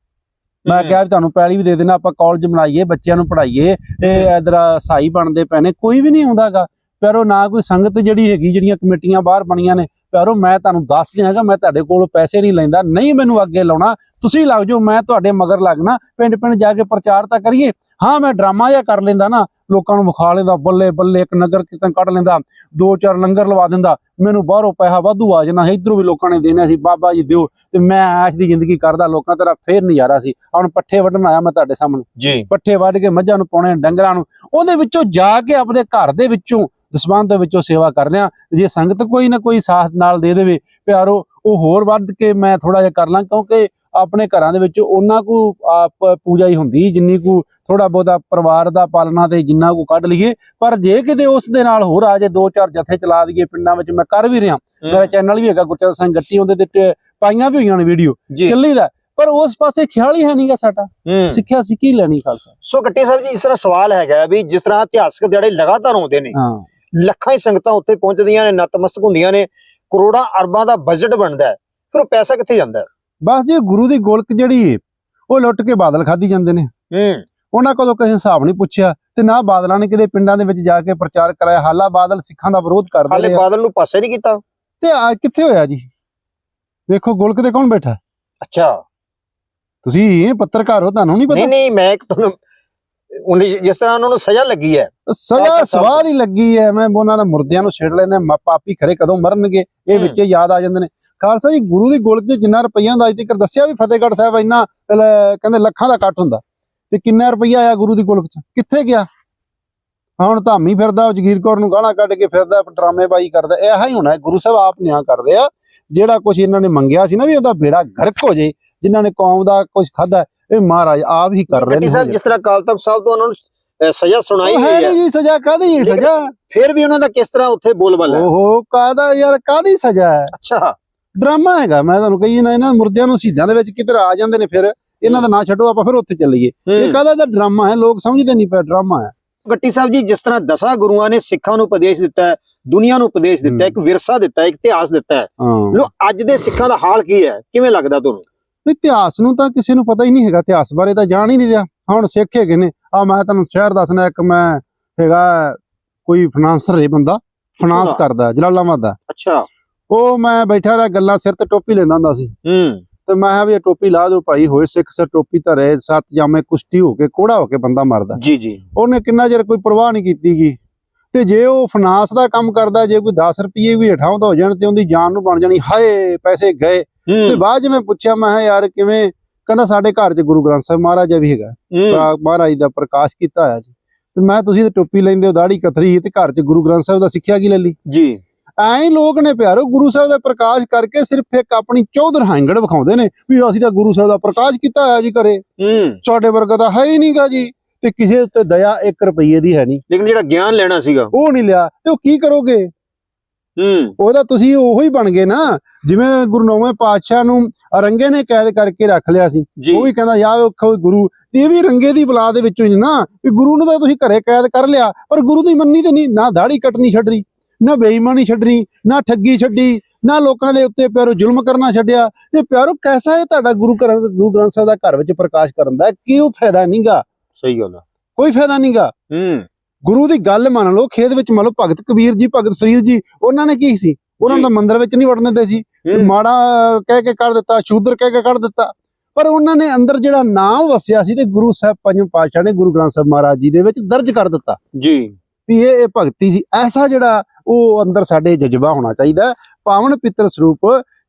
S2: ਮੈਂ। ਕਿਹਾ ਵੀ ਤੁਹਾਨੂੰ ਪੈਲੀ ਵੀ ਦੇ ਦੇਣਾ ਆਪਾਂ ਕਾਲਜ ਬਣਾਈਏ ਬੱਚਿਆਂ ਨੂੰ ਪੜ੍ਹਾਈਏ ਇਹ ਇਧਰ ਸਾਈ ਬਣਦੇ ਪਏ ਨੇ ਕੋਈ ਵੀ ਨਹੀਂ ਆਉਂਦਾਗਾ ਪਿਆਰੋ ਨਾ ਕੋਈ ਸੰਗਤ ਜਿਹੜੀ ਹੈਗੀ ਜਿਹੜੀਆਂ ਕਮੇਟੀਆਂ ਬਾਹਰ ਬਣੀਆਂ ਨੇ ਪਿਆਰੋ ਮੈਂ ਤੁਹਾਨੂੰ ਦੱਸ ਦਿਆਂਗਾ ਮੈਂ ਤੁਹਾਡੇ ਕੋਲੋਂ ਪੈਸੇ ਨਹੀਂ ਲੈਂਦਾ ਨਹੀਂ ਮੈਨੂੰ ਅੱਗੇ ਲਾਉਣਾ ਤੁਸੀਂ ਲੱਗ ਜਾਓ ਮੈਂ ਤੁਹਾਡੇ ਮਗਰ ਲੱਗਣਾ ਪਿੰਡ ਪਿੰਡ ਜਾ ਕੇ ਪ੍ਰਚਾਰ ਤਾਂ ਕਰੀਏ। ਹਾਂ ਮੈਂ ਡਰਾਮਾ ਜਿਹਾ ਕਰ ਲੈਂਦਾ ਨਾ ਲੋਕਾਂ ਨੂੰ ਵਿਖਾ ਲੈਂਦਾ ਬੱਲੇ ਬੱਲੇ ਇੱਕ ਨਗਰ ਕੀਰਤਨ ਕੱਢ ਲੈਂਦਾ ਦੋ ਚਾਰ ਲੰਗਰ ਲਵਾ ਦਿੰਦਾ ਮੈਨੂੰ ਬਾਹਰੋਂ ਪੈਸਾ ਵਾਧੂ ਆ ਜਾਣਾ ਇਧਰੋਂ ਵੀ ਲੋਕਾਂ ਨੇ ਦੇਣਾ ਸੀ ਬਾਬਾ ਜੀ ਦਿਓ ਤੇ ਮੈਂ ਐਸ਼ ਦੀ ਜ਼ਿੰਦਗੀ ਕਰਦਾ ਲੋਕਾਂ ਤੇਰਾ ਫੇਰ ਨਜ਼ਾਰਾ ਸੀ। ਹੁਣ ਪੱਠੇ ਵੱਢਣ ਆਇਆ ਮੈਂ ਤੁਹਾਡੇ ਸਾਹਮਣੇ।
S1: ਜੀ।
S2: ਪੱਠੇ ਵੱਢ ਕੇ ਮੱਝਾਂ ਨੂੰ ਪਾਉਣੇ ਡੰਗਰਾਂ ਨੂੰ ਉਹਦੇ ਵਿੱਚੋਂ ਜਾ ਕੇ ਆਪਣੇ ਘਰ ਦੇ ਵਿੱਚੋਂ ਦਸਵੰਧ ਦੇ ਵਿੱਚੋਂ ਸੇਵਾ ਕਰ ਰਿਹਾ। ਜੇ ਸੰਗਤ ਕੋਈ ਨਾ ਕੋਈ ਸਾਥ ਨਾਲ ਦੇ ਦੇਵੇ ਪਿਆਰੋ ਉਹ ਹੋਰ ਵੱਧ ਕੇ ਮੈਂ ਥੋੜਾ ਜਿਹਾ ਕਰ ਲਾਂ ਕਿਉਂਕਿ ਆਪਣੇ ਘਰਾਂ ਦੇ ਵਿੱਚ ਉਹਨਾਂ ਕੋ ਆਪ ਪੂਜਾ ਹੀ ਹੁੰਦੀ ਜਿੰਨੀ ਕੋ ਥੋੜਾ ਬਹੁਤਾ ਪਰਿਵਾਰ ਦਾ ਪਾਲਣਾ ਤੇ ਜਿੰਨਾ ਕੋ ਕੱਢ ਲਈਏ। ਪਰ ਜੇ ਕਿਤੇ ਉਸ ਦੇ ਨਾਲ ਹੋਰ ਆ ਜੇ ਦੋ ਚਾਰ ਜਥੇ ਚਲਾ ਦਈਏ ਪਿੰਡਾਂ ਵਿੱਚ ਮੈਂ ਕਰ ਵੀ ਰਿਹਾ। ਮੇਰਾ ਚੈਨਲ ਵੀ ਹੈਗਾ ਗੁਰਚਰਨ ਸਿੰਘ ਗੱਟੀ ਉਹਦੇ ਤੇ ਪਾਈਆਂ ਵੀ ਹੋਈਆਂ ਨੇ ਵੀਡੀਓ।
S1: ਜੀ।
S2: ਚੱਲੀਦਾ। ਪਰ ਉਸ ਪਾਸੇ ਖਿਆਲ ਹੀ ਹੈ ਨਹੀਂਗਾ ਸਾਡਾ। ਸਿੱਖਿਆ ਸੀ ਕੀ ਲੈਣੀ ਖਾਲਸਾ।
S1: ਸੋ ਗੱਟੇ ਸਾਹਿਬ ਜੀ ਇਸ ਤਰ੍ਹਾਂ ਸਵਾਲ ਹੈਗਾ ਵੀ ਜਿਸ ਤਰ੍ਹਾਂ ਇਤਿਹਾਸਕ ਦਿਹਾੜੇ ਲਗਾਤਾਰ ਆਉਂਦੇ ਨੇ
S2: ਹਾਂ।
S1: ਲੱਖਾਂ ਹੀ ਸੰਗਤਾਂ ਉੱਥੇ ਪਹੁੰਚਦੀਆਂ ਨੇ ਨਤਮਸਤਕ ਹੁੰਦੀਆਂ ਨੇ। ਕਰੋੜਾਂ ਅਰਬਾਂ ਦਾ ਬਜਟ ਬਣਦਾ ਹੈ ਫਿਰ ਉਹ ਪੈਸਾ ਕਿੱਥੇ ਜਾਂਦਾ
S2: ਬਸ ਜੀ ਗੁਰੂ ਦੀ ਗੋਲਕ ਜਿਹੜੀ ਉਹ ਲੁੱਟ ਕੇ ਬਾਦਲ ਖਾਦੀ ਜਾਂਦੇ ਨੇ।
S1: ਹੂੰ।
S2: ਉਹਨਾਂ ਕੋਲੋਂ ਕਿਸੇ ਹਿਸਾਬ ਨਹੀਂ ਪੁੱਛਿਆ ਤੇ ਨਾ ਬਾਦਲਾਂ ਨੇ ਕਿਤੇ ਪਿੰਡਾਂ ਦੇ ਵਿੱਚ ਜਾ ਕੇ ਪ੍ਰਚਾਰ ਕਰਾਇਆ। ਹਾਲਾ ਬਾਦਲ ਸਿੱਖਾਂ ਦਾ ਵਿਰੋਧ ਕਰਦੇ
S1: ਹਾਲੇ। ਬਾਦਲ ਨੂੰ ਪਾਸੇ ਨਹੀਂ ਕੀਤਾ।
S2: ਤੇ ਆ ਕਿੱਥੇ ਹੋਇਆ ਜੀ? ਵੇਖੋ ਗੋਲਕ ਤੇ ਕੌਣ ਬੈਠਾ?
S1: ਅੱਛਾ।
S2: ਤੁਸੀਂ ਇਹ ਪੱਤਰਕਾਰ ਹੋ ਤੁਹਾਨੂੰ ਨਹੀਂ
S1: ਨਹੀਂ
S2: ਪਤਾ
S1: ਨਹੀਂ ਮੈਂ ਇੱਕ ਤੁਹਾਨੂੰ ਉਹਨੇ ਜਿਸ ਤਰ੍ਹਾਂ ਉਹਨਾਂ ਨੂੰ ਸਜ਼ਾ ਲੱਗੀ ਹੈ।
S2: ਸਜ਼ਾ ਸਵਾਦ ਹੀ ਲੱਗੀ ਐ ਮੈਂ ਉਹਨਾਂ ਦੇ ਮੁਰਦਿਆਂ ਨੂੰ ਛੇੜ ਲੈਂਦੇ ਮ- ਪਾਪੀ ਖਰੇ ਕਦੋਂ ਮਰਨਗੇ ਇਹ
S1: ਹੂੰ।
S2: ਵਿੱਚੇ ਯਾਦ ਆ ਜਾਂਦੇ ਨੇ। ਖਾਲਸਾ ਜੀ ਗੁਰੂ ਦੀ ਗੋਲਕ 'ਚ ਜਿੰਨਾ ਰੁਪਈਆ ਦਾ ਅੱਜ ਤੱਕ ਦੱਸਿਆ ਵੀ ਫਤਿਹਗੜ੍ਹ ਸਾਹਿਬ ਇੰਨਾ ਕਹਿੰਦੇ ਲੱਖਾਂ ਦਾ ਇਕੱਠ ਹੁੰਦਾ। ਤੇ ਕਿੰਨਾ ਰੁਪਈਆ ਆਇਆ ਗੁਰੂ ਦੀ ਗੋਲਕ 'ਚ? ਕਿੱਥੇ ਗਿਆ? ਹੁਣ ਧਾਮੀ ਫਿਰਦਾ ਜਗੀਰ ਕੌਰ ਨੂੰ ਗਾਲਾਂ ਕੱਢ ਕੇ ਫਿਰਦਾ ਡਰਾਮੇਬਾਜ਼ੀ ਕਰਦਾ ਇਹੋ ਹੀ ਹੋਣਾ ਹੈ। ਗੁਰੂ ਸਾਹਿਬ ਆਪ ਨਿਆਂ ਕਰ ਰਿਹਾ। ਜਿਹੜਾ ਕੁਝ ਇਹਨਾਂ ਨੇ ਮੰਗਿਆ ਸੀ ਨਾ ਵੀ ਉਹਦਾ ਬੇੜਾ ਗਰਕ ਹੋ ਜੇ ਜਿਨ੍ਹਾਂ ਨੇ ਕੌਮ ਦਾ ਕੁਝ ਖਾਦਾ ਇਹ ਮਹਾਰਾਜ ਆਪ ਹੀ ਕਰ ਰਹੇ
S1: ਗੱਟੀ ਸਾਹਿਬ ਜਿਸ ਤਰ੍ਹਾਂ ਅਕਾਲ ਤਖਤ ਸਾਹਿਬ ਤੋਂ ਉਹਨਾਂ ਨੂੰ ਸਜ਼ਾ ਸੁਣਾਈ ਹੋਈ
S2: ਹੈ।
S1: ਹੈ
S2: ਜੀ ਸਜ਼ਾ ਕਾਦੀ
S1: ਲੇਕਿਨ-
S2: ਸਜ਼ਾ?
S1: ਫਿਰ ਵੀ ਉਹਨਾਂ ਦਾ ਕਿਸ ਤਰ੍ਹਾਂ ਉੱਥੇ ਬੋਲਬਾਲਾ ਹੈ?
S2: ਓਹੋ ਕਾਦਾ ਯਾਰ ਕਾਦੀ ਸਜ਼ਾ ਹੈ?
S1: ਅੱਛਾ।
S2: ਡਰਾਮਾ ਹੈਗਾ ਮੈਂ ਤੁਹਾਨੂੰ ਕਹੀ ਨਾ ਇਹਨਾਂ ਮੁਰਦਿਆਂ ਨੂੰ ਸਿੱਧਾਂ ਦੇ ਵਿੱਚ ਕਿਧਰ ਆ ਜਾਂਦੇ ਨੇ ਫਿਰ ਇਹਨਾਂ ਦਾ ਨਾਂ ਛੱਡੋ ਆਪਾਂ ਫਿਰ ਉੱਥੇ ਚੱਲੀਏ। ਇਹ
S1: ਹੂੰ।
S2: ਕਾਹਦਾ ਦਾ ਡਰਾਮਾ ਹੈ? ਲੋਕ ਸਮਝਦੇ ਨਹੀਂ ਪਿਆ ਡਰਾਮਾ ਹੈ।
S1: ਗੱਟੀ ਸਾਹਿਬ ਜੀ ਜਿਸ ਤਰ੍ਹਾਂ ਦਸਾਂ ਗੁਰੂਆਂ ਨੇ ਸਿੱਖਾਂ ਨੂੰ ਉਪਦੇਸ਼ ਦਿੱਤਾ ਹੈ ਦੁਨੀਆ ਨੂੰ ਉਪਦੇਸ਼ ਦਿੱਤਾ ਹੈ ਇੱਕ ਵਿਰਸਾ ਦਿੱਤਾ ਹੈ ਇੱਕ ਇਤਿਹਾਸ ਦਿੱਤਾ ਹੈ।
S2: ਹਾਂ।
S1: ਲੋ ਅੱਜ ਦੇ ਸਿੱਖਾਂ ਦਾ ਹਾਲ ਕੀ ਹੈ? ਕਿਵੇਂ ਲੱਗਦਾ ਤੁਹਾਨੂੰ?
S2: ਇਤਿਹਾਸ ਨੂੰ ਤਾਂ ਕਿਸੇ ਨੂੰ ਪਤਾ ਹੀ ਨਹੀਂ ਹੈਗਾ ਇਤਿਹਾਸ ਬਾਰੇ ਤਾਂ ਜਾਣ ਹੀ ਨਹੀਂ ਰਿਹਾ। ਹੁਣ ਸਿੱਖ ਹੈਗੇ ਨੇ। ਆ ਮੈਂ ਤੁਹਾਨੂੰ ਸ਼ਹਿਰ ਦੱਸਣਾ ਇੱਕ ਮੈਂ ਹੈਗਾ ਕੋਈ ਫਾਈਨਾਂਸਰ ਹੈ ਬੰਦਾ ਫਾਈਨਾਂਸ? ਕਰਦਾ ਜਲਾਲਾਬਾਦ ਦਾ।
S1: ਅੱਛਾ।
S2: ਉਹ ਮੈਂ ਬੈਠਾ ਰਿਹਾ ਗੱਲਾਂ ਸਿਰ ਤੇ ਟੋਪੀ ਲੈਂਦਾ ਹੁੰਦਾ ਸੀ।
S1: ਹੂੰ।
S2: ਤੇ ਮੈਂ ਕਿਹਾ ਵੀ ਇਹ ਟੋਪੀ ਲਾ ਦਿਓ ਭਾਈ ਹੋਏ ਸਿੱਖ ਸਰ ਟੋਪੀ ਧਰੇ ਸੱਤ ਜਾਮੇ ਕੁਸ਼ਤੀ ਹੋ ਕੇ ਕੋੜਾ ਹੋ ਕੇ ਬੰਦਾ ਮਰਦਾ।
S1: ਜੀ ਜੀ।
S2: ਉਹਨੇ ਕਿੰਨਾ ਚਿਰ ਕੋਈ ਪਰਵਾਹ ਨਹੀਂ ਕੀਤੀਗੀ ਤੇ ਜੇ ਉਹ ਫਾਈਨਾਂਸ ਦਾ ਕੰਮ ਕਰਦਾ ਜੇ ਕੋਈ 10 ਰੁਪਏ ਵੀ ਹਟਾਉਂਦਾ ਹੋ ਜਾਣ ਤੇ ਉਹਦੀ ਜਾਨ ਨੂੰ ਬਣ ਜਾਣੀ ਹਾਏ ਪੈਸੇ ਗਏ। ਤੇ ਬਾਅਦ ਮੈਂ ਪੁੱਛਿਆ ਮੈਂ ਕਿਹਾ ਯਾਰ ਕਿਵੇਂ? ਕਹਿੰਦਾ ਸਾਡੇ ਘਰ 'ਚ ਗੁਰੂ ਗ੍ਰੰਥ ਸਾਹਿਬ ਮਹਾਰਾਜ ਵੀ ਹੈਗਾ। ਮਹਾਰਾਜ ਦਾ ਪ੍ਰਕਾਸ਼ ਕੀਤਾ ਹੋਇਆ ਜੀ। ਤੇ ਮੈਂ ਤੁਸੀਂ ਤੇ ਟੋਪੀ ਲੈਂਦੇ ਹੋ ਦਾੜੀ ਕਤਰੀ ਤੇ ਘਰ 'ਚ ਗੁਰੂ ਗ੍ਰੰਥ ਸਾਹਿਬ ਦਾ ਸਿੱਖਿਆ ਕੀ ਲੈ ਲਈ?
S1: ਜੀ।
S2: ਐਂ ਲੋਕ ਨੇ ਪਿਆਰੋ ਗੁਰੂ ਸਾਹਿਬ ਦਾ ਪ੍ਰਕਾਸ਼ ਕਰਕੇ ਸਿਰਫ ਇੱਕ ਆਪਣੀ ਚੌਧਰ ਹਾਂਗੜ ਵਿਖਾਉਂਦੇ ਨੇ ਵੀ ਅਸੀਂ ਤਾਂ ਗੁਰੂ ਸਾਹਿਬ ਦਾ ਪ੍ਰਕਾਸ਼ ਕੀਤਾ ਹੋਇਆ ਜੀ ਘਰੇ।
S1: ਹੂੰ।
S2: ਸਾਡੇ ਵਰਗਾ ਤਾਂ ਹੈ ਹੀ ਨਹੀਂਗਾ ਜੀ। ਤੇ ਕਿਸੇ ਉੱਤੇ ਦਇਆ 1 ਰੁਪਏ ਦੀ ਹੈ ਨਹੀਂ।
S1: ਲੇਕਿਨ ਜਿਹੜਾ ਗਿਆਨ ਲੈਣਾ ਸੀਗਾ।
S2: ਉਹ ਨਹੀਂ ਲਿਆ। ਤੇ ਉਹ ਕੀ ਕਰੋਗੇ? ਉਹਦਾ ਤੁਸੀਂ ਉਹੀ ਬਣ ਗਏ ਨਾ ਜਿਵੇਂ ਗੁਰੂ ਨੌਵੇਂ ਪਾਤਸ਼ਾਹ ਨੂੰ ਅਰੰਗੇ ਨੇ ਕੈਦ ਕਰਕੇ ਰੱਖ ਲਿਆ ਸੀ। ਉਹ ਵੀ ਕਹਿੰਦਾ ਯਾਰ ਵੇਖੋ ਗੁਰੂ। ਤੇ ਇਹ ਵੀ ਰੰਗੇ ਦੀ ਬਲਾ ਦੇ ਵਿੱਚੋਂ ਹੀ ਨਾ ਵੀ ਗੁਰੂ ਨੂੰ ਤਾਂ ਤੁਸੀਂ ਘਰੇ ਕੈਦ ਕਰ ਲਿਆ ਪਰ ਗੁਰੂ ਦੀ ਮੰਨੀ ਤੇ ਨਹੀਂ ਨਾ ਦਾੜੀ ਕੱਟਣੀ ਛੱਡਰੀ ਨਾ ਬੇਈਮਾਨੀ ਛੱਡਣੀ ਨਾ ਠੱਗੀ ਛੱਡੀ ਨਾ ਲੋਕਾਂ ਦੇ ਉੱਤੇ ਪਿਆਰੋ ਜ਼ੁਲਮ ਕਰਨਾ ਛੱਡਿਆ। ਤੇ ਪਿਆਰੋ ਕੈਸਾ ਹੈ ਤੁਹਾਡਾ ਗੁਰੂ ਘਰ ਗੁਰੂ ਗ੍ਰੰਥ ਸਾਹਿਬ ਦਾ ਘਰ ਵਿੱਚ ਪ੍ਰਕਾਸ਼ ਕਰਨ ਦਾ? ਕਿਉਂ ਫਾਇਦਾ ਨਹੀਂਗਾ
S1: ਸਹੀ ਗੱਲ
S2: ਕੋਈ ਫਾਇਦਾ ਨਹੀਂਗਾ
S1: ਹੂੰ।
S2: ਗੁਰੂ ਦੀ ਗੱਲ ਮੰਨ ਲਓ ਖੇਤ ਵਿੱਚ ਮੰਨ ਲਓ ਭਗਤ ਕਬੀਰ ਜੀ ਭਗਤ ਫਰੀਦ ਜੀ ਉਹਨਾਂ ਨੇ ਕੀ ਸੀ? ਉਹਨਾਂ। ਤਾਂ ਮੰਦਿਰ ਵਿੱਚ ਨਹੀਂ ਵੜਨ ਦਿੰਦੇ ਸੀ। ਮਾੜਾ ਕਹਿ ਕੇ ਕੱਢ ਦਿੱਤਾ ਸ਼ੂਦਰ ਕਹਿ ਕੇ ਕੱਢ ਦਿੱਤਾ। ਪਰ ਉਹਨਾਂ ਨੇ ਅੰਦਰ ਜਿਹੜਾ ਨਾਮ ਵਸਿਆ ਸੀ ਤੇ ਗੁਰੂ ਸਾਹਿਬ ਪੰਜਵੇਂ ਪਾਤਸ਼ਾਹ ਨੇ ਗੁਰੂ ਗ੍ਰੰਥ ਸਾਹਿਬ ਮਹਾਰਾਜ ਜੀ ਦੇ ਵਿੱਚ ਦਰਜ ਕਰ ਦਿੱਤਾ।
S1: ਜੀ।
S2: ਵੀ ਇਹ ਇਹ ਭਗਤੀ ਸੀ। ਐਸਾ ਜਿਹੜਾ ਉਹ ਅੰਦਰ ਸਾਡੇ ਜਜ਼ਬਾ ਹੋਣਾ ਚਾਹੀਦਾ। ਪਾਵਨ ਪਿੱਤਰ ਸਰੂਪ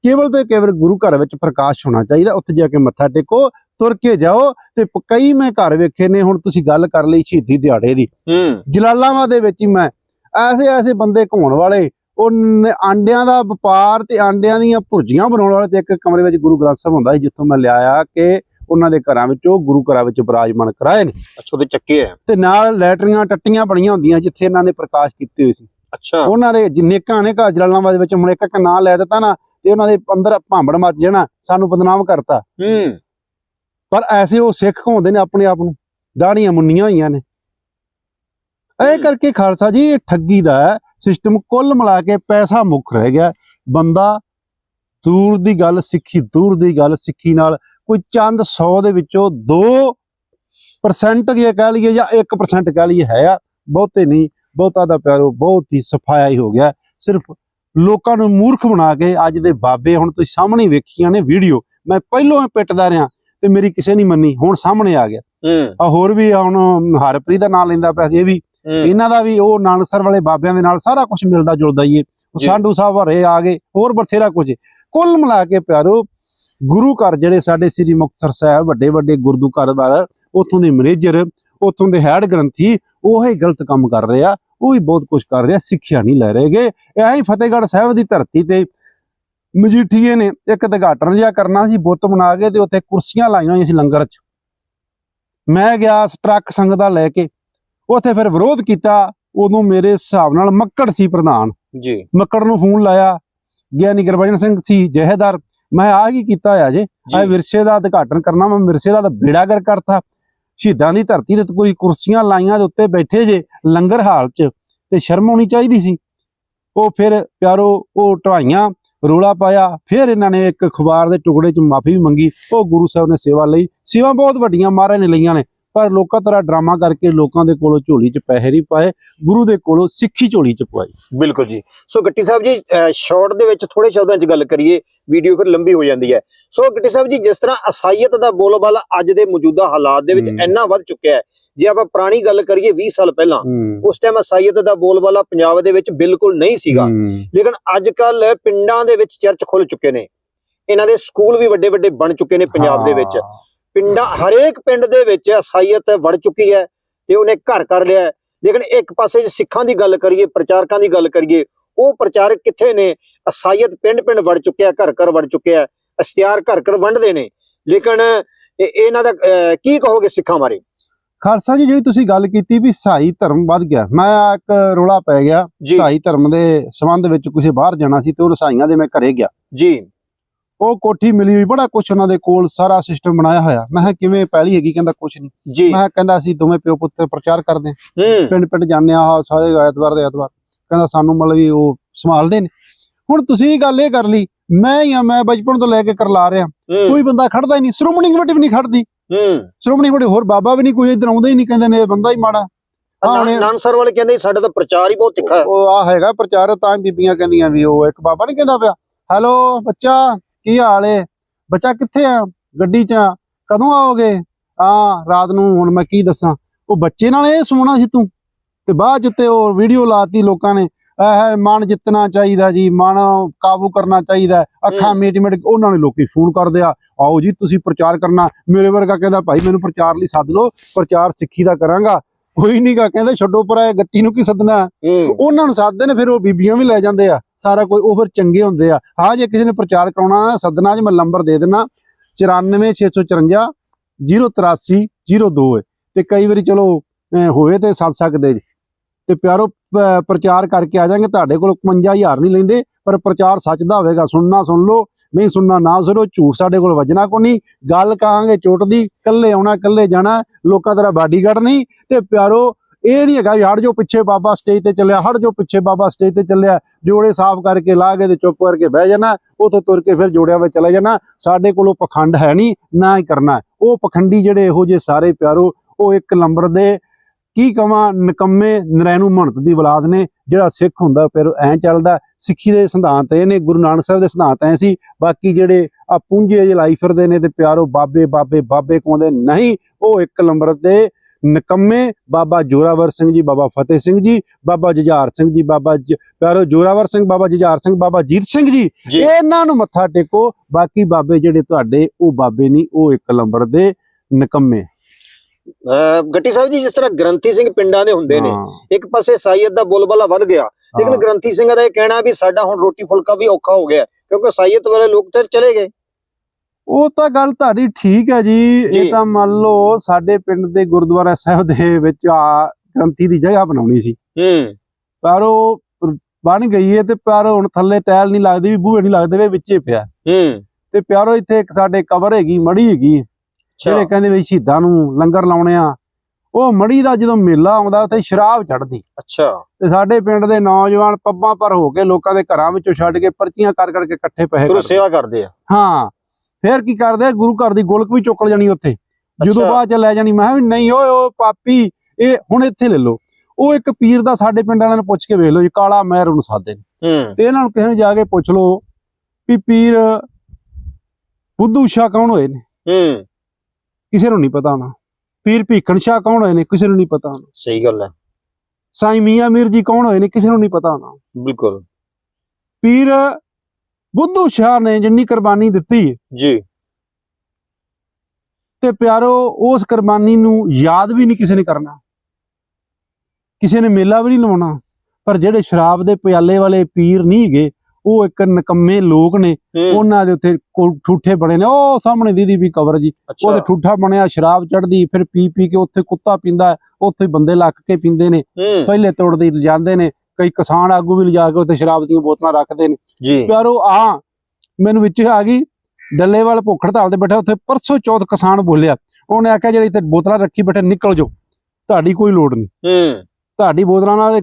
S2: ਕੇਵਲ ਤੇ ਕੇਵਲ ਗੁਰੂ ਘਰ ਵਿੱਚ ਪ੍ਰਕਾਸ਼ ਹੋਣਾ ਚਾਹੀਦਾ। ਉੱਥੇ ਜਾ ਕੇ ਮੱਥਾ ਟੇਕੋ। ਤੁਰ ਕੇ ਜਾਓ ਤੇ ਕਈ ਮੈਂ ਘਰ ਵੇਖੇ ਨੇ ਹੁਣ ਤੁਸੀਂ ਗੱਲ ਕਰ ਲਈ ਸ਼ਹੀਦੀ ਦਿਹਾੜੇ ਦੀ।
S1: ਹੂੰ।
S2: ਜਲਾਲਾਬਾਦ ਦੇ ਵਿੱਚ ਹੀ ਮੈਂ ਐਸੇ ਐਸੇ ਬੰਦੇ ਘੁੰਮਣ ਵਾਲੇ ਉਹ ਆਂਡਿਆਂ ਦਾ ਵਪਾਰ ਤੇ ਆਂਡਿਆਂ ਦੀਆਂ ਭੁਰਜੀਆਂ ਬਣਾਉਣ ਵਾਲੇ ਤੇ ਇੱਕ ਕਮਰੇ ਵਿੱਚ ਗੁਰੂ ਗ੍ਰੰਥ ਸਾਹਿਬ ਹੁੰਦਾ ਸੀ ਜਿੱਥੋਂ ਮੈਂ ਲਿਆਇਆ ਕਿ ਉਹਨਾਂ ਦੇ ਘਰਾਂ ਵਿੱਚ ਉਹ ਗੁਰੂ ਘਰਾਂ ਵਿੱਚ ਬਰਾਜਮਾਨ ਕਰਾਏ ਨੇ।
S1: ਅੱਛਾ ਉਹਦੇ ਚੱਕੇ ਹੈ
S2: ਤੇ ਨਾਲ ਲੈਟਰੀਆਂ ਟੱਟੀਆਂ ਬਣੀਆਂ ਹੁੰਦੀਆਂ ਜਿੱਥੇ ਇਹਨਾਂ ਨੇ ਪ੍ਰਕਾਸ਼ ਕੀਤੇ ਹੋਏ ਸੀ।
S1: ਅੱਛਾ।
S2: ਉਹਨਾਂ ਦੇ ਜਿੰਨੇਕਾਂ ਨੇ ਘਰ ਜਲਾਲਾਬਾਦ ਦੇ ਵਿੱਚ ਹੁਣ ਇੱਕ ਇੱਕ ਨਾਂ ਲੈ ਦਿੱਤਾ ਨਾ ਤੇ ਉਹਨਾਂ ਦੇ ਅੰਦਰ ਭਾਂਬੜ ਮੱਚ ਜਾਣਾ ਸਾਨੂੰ ਬਦਨਾਮ ਕਰਤਾ।
S1: ਹੂੰ।
S2: ਪਰ ਐਸੇ ਉਹ ਸਿੱਖ ਘੁੰਮਦੇ ਨੇ ਆਪਣੇ ਆਪ ਨੂੰ। ਦਾੜੀਆਂ ਮੁੰਨੀਆਂ ਹੋਈਆਂ ਨੇ। ਇਹ। ਕਰਕੇ ਖਾਲਸਾ ਜੀ ਇਹ ਠੱਗੀ ਦਾ ਸਿਸਟਮ ਕੁੱਲ ਮਿਲਾ ਕੇ ਪੈਸਾ ਮੁੱਖ ਰਹਿ ਗਿਆ। ਬੰਦਾ ਦੂਰ ਦੀ ਗੱਲ ਸਿੱਖੀ ਦੂਰ ਦੀ ਗੱਲ ਸਿੱਖੀ ਨਾਲ ਕੋਈ ਚੰਦ 100 ਦੇ ਵਿੱਚੋਂ 2% ਜੇ ਕਹਿ ਲਈਏ ਜਾਂ 1% ਕਹਿ ਲਈਏ ਹੈ ਆ ਬਹੁਤੇ ਨਹੀਂ। ਬਹੁਤਾ ਦਾ ਪਿਆਰੋ ਬਹੁਤ ਹੀ ਸਫਾਇਆ ਹੀ ਹੋ ਗਿਆ। ਸਿਰਫ ਲੋਕਾਂ ਨੂੰ ਮੂਰਖ ਬਣਾ ਕੇ ਅੱਜ ਦੇ ਬਾਬੇ ਹੁਣ ਤੁਸੀਂ ਸਾਹਮਣੇ ਵੇਖੀਆਂ ਨੇ ਵੀਡੀਓ। ਮੈਂ ਪਹਿਲੋਂ ਹੀ ਪਿੱਟਦਾ ਰਿਹਾ। ਤੇ ਮੇਰੀ ਕਿਸੇ ਨਹੀਂ ਮੰਨੀ ਹੁਣ ਸਾਹਮਣੇ ਆ ਗਿਆ। ਆ ਹੋਰ ਵੀ ਹੁਣ ਹਰਪ੍ਰੀਤ ਦਾ ਨਾਮ ਲੈਂਦਾ ਪਿਆ ਇਹ ਵੀ। ਇਹਨਾਂ ਦਾ ਵੀ ਉਹ ਨਾਨਕਸਰ ਵਾਲੇ ਬਾਬਿਆਂ ਦੇ ਨਾਲ ਸਾਰਾ ਕੁਝ ਮਿਲਦਾ ਜੁਲਦਾ ਹੀ
S1: ਜੀ।
S2: ਸਾਡੂ ਸਾਹਿਬ ਹਰੇ ਆ ਗਏ ਹੋਰ ਬਥੇਰਾ ਕੁਝ ਕੁੱਲ ਮਿਲਾ ਕੇ ਪਿਆਰੋ ਗੁਰੂ ਘਰ ਜਿਹੜੇ ਸਾਡੇ ਸ੍ਰੀ ਮੁਕਤਸਰ ਸਾਹਿਬ ਵੱਡੇ ਵੱਡੇ ਗੁਰਦੂ ਘਰ ਬਾਰ ਉਥੋਂ ਦੇ ਮੈਨੇਜਰ ਉਥੋਂ ਦੇ ਹੈਡ ਗ੍ਰੰਥੀ ਉਹ ਹੀ ਗਲਤ ਕੰਮ ਕਰ ਰਹੇ ਆ ਉਹ ਵੀ ਬਹੁਤ ਕੁਝ ਕਰ ਰਿਹਾ ਸਿੱਖਿਆ ਨਹੀਂ ਲੈ ਰਹੇਗੇ ਐਂ ਹੀ ਫਤਿਹਗੜ੍ਹ ਸਾਹਿਬ ਦੀ ਧਰਤੀ ਤੇ ਮਜੀਠੀਏ ਨੇ ਇੱਕ ਉਦਘਾਟਨ ਜਿਹਾ ਕਰਨਾ ਸੀ ਬੁੱਤ ਬਣਾ ਕੇ ਤੇ ਉੱਥੇ ਕੁਰਸੀਆਂ ਲਾਈਆਂ ਹੋਈਆਂ ਸੀ ਲੰਗਰ 'ਚ। ਮੈਂ ਗਿਆ ਟਰੱਕ ਸੰਗਤ ਦਾ ਲੈ ਕੇ ਉੱਥੇ ਫਿਰ ਵਿਰੋਧ ਕੀਤਾ ਉਦੋਂ ਮੇਰੇ ਹਿਸਾਬ ਨਾਲ ਮੱਕੜ ਸੀ ਪ੍ਰਧਾਨ।
S1: ਜੀ।
S2: ਮੱਕੜ ਨੂੰ ਫੋਨ ਲਾਇਆ ਗਿਆਨੀ ਗੁਰਬਚਨ ਸਿੰਘ ਸੀ ਜਹੇਦਾਰ। ਮੈਂ ਆ ਕੀ ਕੀਤਾ ਹੋਇਆ ਜੇ? ਆ ਵਿਰਸੇ ਦਾ ਉਦਘਾਟਨ ਕਰਨਾ ਮੈਂ ਵਿਰਸੇ ਦਾ ਤਾਂ ਬੇੜਾਗਰ ਕਰਤਾ। ਸ਼ਹੀਦਾਂ ਦੀ ਧਰਤੀ ਤੇ ਕੋਈ ਕੁਰਸੀਆਂ ਲਾਈਆਂ ਦੇ ਉੱਤੇ ਬੈਠੇ ਜੇ ਲੰਗਰ ਹਾਲ 'ਚ ਤੇ ਸ਼ਰਮ ਆਉਣੀ ਚਾਹੀਦੀ ਸੀ। ਉਹ ਫਿਰ ਪਿਆਰੋ ਉਹ ਢਵਾਈਆਂ ਰੋਲਾ ਪਾਇਆ। ਫਿਰ ਇਹਨਾਂ ਨੇ ਇੱਕ ਅਖਬਾਰ ਦੇ ਟੁਕੜੇ 'ਚ ਮਾਫੀ ਮੰਗੀ। ਉਹ ਗੁਰੂ ਸਾਹਿਬ ਨੇ ਸੇਵਾ ਲਈ। ਸੇਵਾ ਬਹੁਤ ਵੱਡੀਆਂ ਮਹਾਰਾਜ ਨੇ ਲਈਆਂ ਨੇ। ਪਰ ਲੋਕਾਂ ਤਰ੍ਹਾਂ ਡਰਾਮਾ ਕਰਕੇ ਲੋਕਾਂ ਦੇ ਕੋਲੋਂ ਝੋਲੀ 'ਚ ਪੈਸੇ ਨਹੀਂ ਪਾਏ ਗੁਰੂ ਦੇ ਕੋਲੋਂ ਸਿੱਖੀ ਝੋਲੀ 'ਚ ਪਵਾਈ।
S1: ਬਿਲਕੁਲ ਜੀ। ਸੋ ਗੱਟੀ ਸਾਹਿਬ ਜੀ ਸ਼ਾਰਟ ਦੇ ਵਿੱਚ ਥੋੜੇ ਸ਼ਬਦਾਂ 'ਚ ਗੱਲ ਕਰੀਏ ਵੀਡੀਓ ਫਿਰ ਲੰਬੀ ਹੋ ਜਾਂਦੀ ਹੈ। ਸੋ ਗੱਟੀ ਸਾਹਿਬ ਜੀ ਜਿਸ ਤਰ੍ਹਾਂ ਅਸਾਈਅਤ ਦਾ ਬੋਲਬਾਲਾ ਅੱਜ ਦੇ ਮੌਜੂਦਾ ਹਾਲਾਤ ਦੇ ਵਿੱਚ। ਇੰਨਾ ਵੱਧ ਚੁੱਕਿਆ ਹੈ ਜੇ ਆਪਾਂ ਪੁਰਾਣੀ ਗੱਲ ਕਰੀਏ 20 ਸਾਲ ਪਹਿਲਾਂ ਉਸ ਟਾਈਮ ਅਸਾਈਅਤ ਦਾ ਬੋਲਬਾਲਾ ਪੰਜਾਬ ਦੇ ਵਿੱਚ ਬਿਲਕੁਲ ਨਹੀਂ ਸੀਗਾ। ਲੇਕਿਨ ਅੱਜ ਕੱਲ ਪਿੰਡਾਂ ਦੇ ਵਿੱਚ ਚਰਚ ਖੁੱਲ ਚੁੱਕੇ ਨੇ। ਇਹਨਾਂ ਦੇ ਸਕੂਲ ਵੀ ਵੱਡੇ ਵੱਡੇ ਬਣ ਚੁੱਕੇ ਨੇ ਪੰਜਾਬ ਦੇ ਵਿੱਚ। ਪਿੰਡਾਂ ਹਰੇਕ ਪਿੰਡ ਦੇ ਵਿੱਚ ਅਸਾਈਅਤ ਵੜ ਚੁੱਕੀ ਹੈ ਤੇ ਉਹਨੇ ਘਰ ਕਰ ਲਿਆ। ਲੇਕਿਨ ਇੱਕ ਪਾਸੇ ਜੇ ਸਿੱਖਾਂ ਦੀ ਗੱਲ ਕਰੀਏ ਪ੍ਰਚਾਰਕਾਂ ਦੀ ਗੱਲ ਕਰੀਏ ਉਹ ਪ੍ਰਚਾਰਕ ਕਿੱਥੇ ਨੇ? ਅਸਾਈਅਤ ਪਿੰਡ-ਪਿੰਡ ਵੜ ਚੁੱਕਿਆ ਘਰ-ਘਰ ਵੜ ਚੁੱਕਿਆ ਇਸ਼ਤਿਹਾਰ ਘਰ-ਘਰ ਵੰਡਦੇ ਨੇ। ਲੇਕਿਨ ਇਹ- ਇਹਨਾਂ ਦਾ ਕੀ ਕਹੋਗੇ ਸਿੱਖਾਂ ਬਾਰੇ?
S2: ਖਾਲਸਾ ਜੀ ਜਿਹੜੀ ਤੁਸੀਂ ਗੱਲ ਕੀਤੀ ਵੀ ਸਾਈ ਧਰਮ ਵੱਧ ਗਿਆ ਮੈਂ ਇੱਕ ਰੋਲਾ ਪੈ ਗਿਆ ਸਾਈ ਧਰਮ ਦੇ ਸੰਬੰਧ ਵਿੱਚ ਕੁਝ ਬਾਹਰ ਜਾਣਾ ਸੀ ਤੇ ਉਹ ਸਾਈਆਂ ਦੇ ਮੈਂ ਘਰੇ ਗਿਆ।
S1: ਜੀ।
S2: ਉਹ ਕੋਠੀ ਮਿਲੀ ਹੋਈ ਬੜਾ ਕੁਛ ਉਹਨਾਂ ਦੇ ਕੋਲ ਸਾਰਾ ਸਿਸਟਮ ਬਣਾਇਆ ਹੋਇਆ। ਮੈਂ ਕਿਹਾ ਕਿਵੇਂ ਪਹਿਲੀ ਹੈਗੀ? ਕਹਿੰਦਾ ਕੁਛ ਨਹੀਂ। ਮੈਂ ਕਿਹਾ ਕਹਿੰਦਾ ਅਸੀਂ ਦੋਵੇਂ ਪਿਓ ਪੁੱਤਰ ਪ੍ਰਚਾਰ ਕਰਦੇ ਹਾਂ। ਪਿੰਡ ਪਿੰਡ ਜਾਂਦੇ ਆ ਸਾਰੇ ਐਤਵਾਰ ਦੇ ਐਤਵਾਰ। ਕਹਿੰਦਾ ਸਾਨੂੰ ਮਤਲਬ ਵੀ ਉਹ ਸੰਭਾਲਦੇ ਨੇ। ਹੁਣ ਤੁਸੀਂ ਗੱਲ ਇਹ ਕਰ ਲਈ ਮੈਂ ਹੀ ਆ ਮੈਂ ਬਚਪਨ ਤੋਂ ਲੈ ਕੇ ਕਰਲਾ ਰਿਹਾ। ਕੋਈ ਬੰਦਾ ਖੜਦਾ ਹੀ ਨਹੀਂ। ਸ਼੍ਰੋਮਣੀ ਕਮੇਟੀ ਵੀ ਨਹੀਂ ਖੜਦੀ। ਸ਼੍ਰੋਮਣੀ ਕਮੇਟੀ ਹੋਰ ਬਾਬਾ ਵੀ ਨਹੀਂ ਕੋਈ ਇੱਧਰ ਆਉਂਦਾ ਹੀ ਨਹੀਂ ਕਹਿੰਦੇ ਨੇ ਬੰਦਾ ਹੀ ਮਾੜਾ।
S1: ਨਾਨਸਰ ਵਾਲੇ ਕਹਿੰਦੇ ਸਾਡਾ ਤਾਂ ਪ੍ਰਚਾਰ ਹੀ ਬਹੁਤ ਤਿੱਖਾ
S2: ਉਹ ਆ ਹੈਗਾ ਪ੍ਰਚਾਰ ਤਾਂ ਬੀਬੀਆਂ ਕਹਿੰਦੀਆਂ ਵੀ ਉਹ ਇੱਕ ਬਾਬਾ ਨਹੀਂ ਕਹਿੰਦਾ ਪਿਆ। ਹੈਲੋ ਬੱਚਾ। ਕੀ ਹਾਲ ਏ? ਬੱਚਾ ਕਿੱਥੇ ਆ? ਗੱਡੀ 'ਚ ਆ। ਕਦੋਂ ਆਓਗੇ? ਆ ਰਾਤ ਨੂੰ ਹੁਣ ਮੈਂ ਕੀ ਦੱਸਾਂ? ਉਹ ਬੱਚੇ ਨਾਲ ਇਹ ਸੁਣਨਾ ਸੀ ਤੂੰ। ਤੇ ਬਾਅਦ 'ਚ ਤੇ ਉਹ ਵੀਡੀਓ ਲਾਤੀ ਲੋਕਾਂ ਨੇ। ਇਹ ਮਨ ਜਿੱਤਣਾ ਚਾਹੀਦਾ ਜੀ ਮਨ ਕਾਬੂ ਕਰਨਾ ਚਾਹੀਦਾ। ਅੱਖਾਂ। ਮੀਟ ਮੀਟ ਉਹਨਾਂ ਨੇ ਲੋਕੀ ਫੋਨ ਕਰਦੇ ਆ ਆਓ ਜੀ ਤੁਸੀਂ ਪ੍ਰਚਾਰ ਕਰਨਾ। ਮੇਰੇ ਵਰਗਾ ਕਹਿੰਦਾ ਭਾਈ ਮੈਨੂੰ ਪ੍ਰਚਾਰ ਲਈ ਸੱਦ ਲਓ। ਪ੍ਰਚਾਰ ਸਿੱਖੀ ਦਾ ਕਰਾਂਗਾ। ਕੋਈ ਨਹੀਂਗਾ ਕਹਿੰਦਾ ਛੱਡੋ ਪਰ ਇਹ ਗੱਟੀ ਨੂੰ ਕੀ ਸੱਦਣਾ? ਉਹਨਾਂ ਨੂੰ ਸੱਦਦੇ ਨੇ ਫਿਰ ਉਹ ਬੀਬੀਆਂ ਵੀ ਲੈ ਜਾਂਦੇ ਆ। ਸਾਰਾ ਕੋਈ ਉਹ ਫਿਰ ਚੰਗੇ ਹੁੰਦੇ ਆ। ਹਾਂ ਜੇ ਕਿਸੇ ਨੇ ਪ੍ਰਚਾਰ ਕਰਾਉਣਾ ਨਾ ਸੱਦਣਾ ਜੇ ਮੈਂ ਨੰਬਰ ਦੇ ਦੇਣਾ 94654 083 02 ਹੈ ਤੇ ਕਈ ਵਾਰੀ ਚਲੋ ਹੋਵੇ ਹੋਏ ਤੇ ਸੱਦ ਸਕਦੇ ਜੀ। ਤੇ ਪਿਆਰੋ ਪ੍ਰਚਾਰ ਕਰਕੇ ਆ ਜਾਾਂਗੇ ਤੁਹਾਡੇ ਕੋਲ 51000 ਨਹੀਂ ਲੈਂਦੇ, ਪਰ ਪ੍ਰਚਾਰ ਸੱਚ ਦਾ ਹੋਵੇਗਾ, ਸੁਣਨਾ ਸੁਣ ਲਓ, ਨਹੀਂ ਸੁਣਨਾ ਨਾ ਸੁਣੋ, ਝੂਠ ਸਾਡੇ ਕੋਲ ਵੱਜਣਾ ਕੋ ਨਹੀਂ। ਗੱਲ ਕਹਾਂਗੇ ਚੋਟ ਦੀ ਕੱਲੇ ਆਉਣਾ ਕੱਲੇ ਜਾਣਾ, ਲੋਕਾਂ ਤੇਰਾ ਬਾਡੀਗਾਰਡ ਨਹੀਂ। ਤੇ ਪਿਆਰੋ ਇਹ ਨਹੀਂ ਹੈਗਾ ਵੀ ਹਟ ਜੋ ਪਿੱਛੇ ਬਾਬਾ ਸਟੇਜ ਤੇ ਚੱਲਿਆ ਹੜ ਜੋ ਪਿੱਛੇ ਬਾਬਾ ਸਟੇਜ ਤੇ ਚੱਲਿਆ, ਜੋੜੇ ਸਾਫ਼ ਕਰਕੇ ਲਾ ਕੇ ਤੇ ਚੁੱਪ ਕਰਕੇ ਬਹਿ ਜਾਣਾ, ਉਥੋਂ ਤੁਰ ਕੇ ਫਿਰ ਜੋੜਿਆਂ ਵਿੱਚ ਚਲੇ ਜਾਣਾ। ਸਾਡੇ ਕੋਲ ਉਹ ਪਖੰਡ ਹੈ ਨਹੀਂ, ਨਾ ਹੀ ਕਰਨਾ। ਉਹ ਪਖੰਡੀ ਜਿਹੜੇ ਇਹੋ ਜਿਹੇ ਸਾਰੇ ਪਿਆਰੋ, ਉਹ ਇੱਕ ਨੰਬਰ ਦੇ, ਕੀ ਕਵਾਂ, ਨਕੰਮੇ ਨਰੈਣੂ ਮਹੰਤ ਦੀ ਔਲਾਦ ਨੇ, ਜਿਹੜਾ ਸਿੱਖ ਹੁੰਦਾ ਫਿਰ ਐਂ ਚੱਲਦਾ। ਸਿੱਖੀ ਦੇ ਸਿਧਾਂਤ ਇਹ ਨੇ, ਗੁਰੂ ਨਾਨਕ ਸਾਹਿਬ ਦੇ ਸਿਧਾਂਤ ਐ ਸੀ। ਬਾਕੀ ਜਿਹੜੇ ਆ ਪੁੰਜੇ ਜਿਹੇ ਲਾਈ ਫਿਰਦੇ ਨੇ ਤੇ ਪਿਆਰੋ, ਬਾਬੇ ਬਾਬੇ ਬਾਬੇ ਕਹਿੰਦੇ ਨਹੀਂ, ਉਹ ਇੱਕ ਨੰਬਰ ਦੇ ਨਕੰਮੇ ਬਾਬਾ ਜੋਰਾਵਰ ਸਿੰਘ ਜੀ ਬਾਬਾ ਫਤਿਹ ਸਿੰਘ ਜੀ ਬਾਬਾ ਜੁਝਾਰ ਸਿੰਘ ਜੀ ਬਾਬਾ ਪਿਆਰੋ ਜੋਰਾਵਰ ਸਿੰਘ ਬਾਬਾ ਜੁਝਾਰ ਸਿੰਘ ਬਾਬਾ ਜੀਤ ਸਿੰਘ ਜੀ। ਇਹਨਾਂ ਨੂੰ ਮੱਥਾ ਟੇਕੋ ਬਾਕੀ ਬਾਬੇ ਜਿਹੜੇ ਤੁਹਾਡੇ ਉਹ ਬਾਬੇ ਨਹੀਂ ਉਹ ਇੱਕ ਨੰਬਰ ਦੇ ਨਕੰਮੇ।
S1: ਗੱਟੀ ਸਾਹਿਬ ਜੀ ਜਿਸ ਤਰ੍ਹਾਂ ਗ੍ਰੰਥੀ ਸਿੰਘ ਪਿੰਡਾਂ ਦੇ ਹੁੰਦੇ ਨੇ ਇੱਕ ਪਾਸੇ ਸਾਈਅਤ ਦਾ ਬੋਲਬਾਲਾ ਵੱਧ ਗਿਆ ਲੇਕਿਨ। ਗ੍ਰੰਥੀ ਸਿੰਘਾਂ ਦਾ ਇਹ ਕਹਿਣਾ ਵੀ ਸਾਡਾ ਹੁਣ ਰੋਟੀ ਫੁਲਕਾ ਵੀ ਔਖਾ ਹੋ ਗਿਆ ਕਿਉਂਕਿ ਸਾਈਅਤ ਵਾਲੇ ਲੋਕ ਤੇ ਚਲੇ ਗਏ।
S2: ਉਹ ਤਾਂ ਗੱਲ ਤੁਹਾਡੀ ਠੀਕ ਹੈ ਜੀ। ਇਹ ਤਾਂ ਮੰਨ ਲਓ ਸਾਡੇ ਪਿੰਡ ਦੇ ਗੁਰਦੁਆਰਾ ਸਾਹਿਬ ਦੇ ਵਿੱਚ ਆ ਗ੍ਰੰਥੀ ਦੀ ਜਗ੍ਹਾ ਬਣਾਉਣੀ ਸੀ।
S1: ਹੂੰ।
S2: ਪਰ ਉਹ ਬਣ ਗਈ ਹੈ ਤੇ ਪਰ ਹੁਣ ਥੱਲੇ ਟਾਇਲ ਨਹੀਂ ਲੱਗਦੀ ਵੀ ਬੂਹੇ ਨਹੀਂ ਲੱਗਦੇ ਵੀ ਵਿੱਚੇ ਪਿਆ।
S1: ਹੂੰ।
S2: ਤੇ ਪਿਆਰੋ ਇੱਥੇ ਇੱਕ ਸਾਡੇ ਕਬਰ ਹੈਗੀ ਮੜੀ ਹੈਗੀ ਜਿਹੜੇ ਕਹਿੰਦੇ ਵੀ ਸ਼ਹੀਦਾਂ ਨੂੰ ਲੰਗਰ ਲਾਉਣੇ ਆ ਉਹ ਮੜੀ ਦਾ ਜਦੋਂ ਮੇਲਾ ਆਉਂਦਾ ਉੱਥੇ ਸ਼ਰਾਬ ਚੜਦੀ
S1: ਅੱਛਾ।
S2: ਤੇ ਸਾਡੇ ਪਿੰਡ ਦੇ ਨੌਜਵਾਨ ਪੱਬਾਂ ਪਰ ਹੋ ਕੇ ਲੋਕਾਂ ਦੇ ਘਰਾਂ ਵਿੱਚੋਂ ਛੱਡ ਕੇ ਪਰਚੀਆਂ ਕਰ ਕਰਕੇ ਇਕੱਠੇ ਪੈਸੇ ਕਰਦੇ।
S1: ਸੇਵਾ ਕਰਦੇ ਆ।
S2: ਹਾਂ। ਫਿਰ ਕੀ ਕਰਦੇ? ਆ? ਗੁਰੂ ਘਰ ਦੀ ਗੋਲਕ ਵੀ ਚੁੱਕ ਜਾਣੀ ਉੱਥੇ। ਜਦੋਂ। ਬਾਅਦ ਚ ਲੈ ਜਾਣੀ ਮੈਂ ਵੀ ਨਹੀਂ ਓਏ ਉਹ ਪਾਪੀ ਇਹ ਹੁਣ ਇੱਥੇ ਲੈ ਲਓ। ਉਹ ਇੱਕ ਪੀਰ ਦਾ ਸਾਡੇ ਪਿੰਡ ਵਾਲਿਆਂ ਨੂੰ ਪੁੱਛ ਕੇ ਵੇਖ ਲਓ ਜੀ ਕਾਲਾ ਮਹਿਰ ਨੂੰ ਸਾਦੇ ਨੇ। ਤੇ ਇਹਨਾਂ ਨੂੰ ਕਿਸੇ ਨੂੰ ਜਾ ਕੇ ਪੁੱਛ ਲਓ ਵੀ ਪੀਰ ਬੁੱਧੂ ਸ਼ਾਹ ਕੌਣ ਹੋਏ ਨੇ?
S1: ਹੂੰ।
S2: ਕਿਸੇ ਨੂੰ ਨਹੀਂ ਪਤਾ ਹੋਣਾ। ਪੀਰ ਭੀਖਣ ਸ਼ਾਹ ਕੌਣ ਹੋਏ ਨੇ? ਕਿਸੇ ਨੂੰ ਨਹੀਂ ਪਤਾ ਹੋਣਾ।
S1: ਸਹੀ ਗੱਲ ਹੈ।
S2: ਸਾਈਂ ਮੀਆਂ ਮੀਰ ਜੀ ਕੌਣ ਹੋਏ ਨੇ? ਕਿਸੇ ਨੂੰ ਨਹੀਂ ਪਤਾ ਹੋਣਾ।
S1: ਬਿਲਕੁਲ।
S2: ਪੀਰ ਬੁੱਧੂ ਸ਼ਾਹ ਨੇ ਜਿੰਨੀ ਕੁਰਬਾਨੀ ਦਿੱਤੀ
S1: ਜੀ।
S2: ਤੇ ਪਿਆਰੋ ਉਸ ਕੁਰਬਾਨੀ ਨੂੰ ਯਾਦ ਵੀ ਨਹੀਂ ਕਿਸੇ ਨੇ ਕਰਨਾ। ਕਿਸੇ ਨੇ ਮੇਲਾ ਵੀ ਨਹੀਂ ਲਾਉਣਾ ਪਰ ਜਿਹੜੇ ਸ਼ਰਾਬ ਦੇ ਪਿਆਲੇ ਵਾਲੇ ਪੀਰ ਨਹੀਂ ਹੈਗੇ ਉਹ ਇੱਕ ਨਕੰਮੇ ਲੋਕ ਨੇ। ਉਹਨਾਂ ਦੇ ਉੱਤੇ ਠੂਠੇ ਬਣੇ ਨੇ। ਉਹ ਸਾਹਮਣੇ ਦੀਦੀ ਵੀ ਕਬਰ ਜੀ। ਉਹਦੇ ਠੂਠਾ ਬਣਿਆ ਸ਼ਰਾਬ ਚੜਦੀ ਫਿਰ ਪੀ ਪੀ ਕੇ ਉੱਥੇ ਕੁੱਤਾ ਪੀਂਦਾ ਉੱਥੇ ਬੰਦੇ ਲੱਕ ਕੇ ਪੀਂਦੇ ਨੇ। ਪਹਿਲੇ ਤੋੜਦੇ ਹੀ ਲਿਜਾਂਦੇ ਨੇ। ਕਈ ਕਿਸਾਨ ਆਗੂ ਵੀ ਲਿਜਾ ਕੇ ਉੱਥੇ ਸ਼ਰਾਬ ਦੀਆਂ ਬੋਤਲਾਂ ਰੱਖਦੇ ਨੇ।
S1: ਜੀ।
S2: ਪਿਆਰੋ ਆ ਮੈਨੂੰ ਵਿੱਚ ਆ ਗਈ ਡੱਲੇਵਾਲ ਭੁੱਖ ਹੜਤਾਲ ਤੇ ਬੈਠਾ ਉੱਥੇ ਪਰਸੋਂ ਚੌਥ ਕਿਸਾਨ ਬੋਲਿਆ। ਉਹਨੇ ਆਖਿਆ ਜਿਹੜੀ ਇੱਥੇ ਬੋਤਲਾਂ ਰੱਖੀ ਬੈਠੇ ਨਿਕਲ ਜਾਓ। ਤੁਹਾਡੀ ਕੋਈ ਲੋੜ ਨਹੀਂ।
S1: ਹੂੰ।
S2: ਤੁਹਾਡੀ ਬੋਤਲਾਂ ਨਾਲ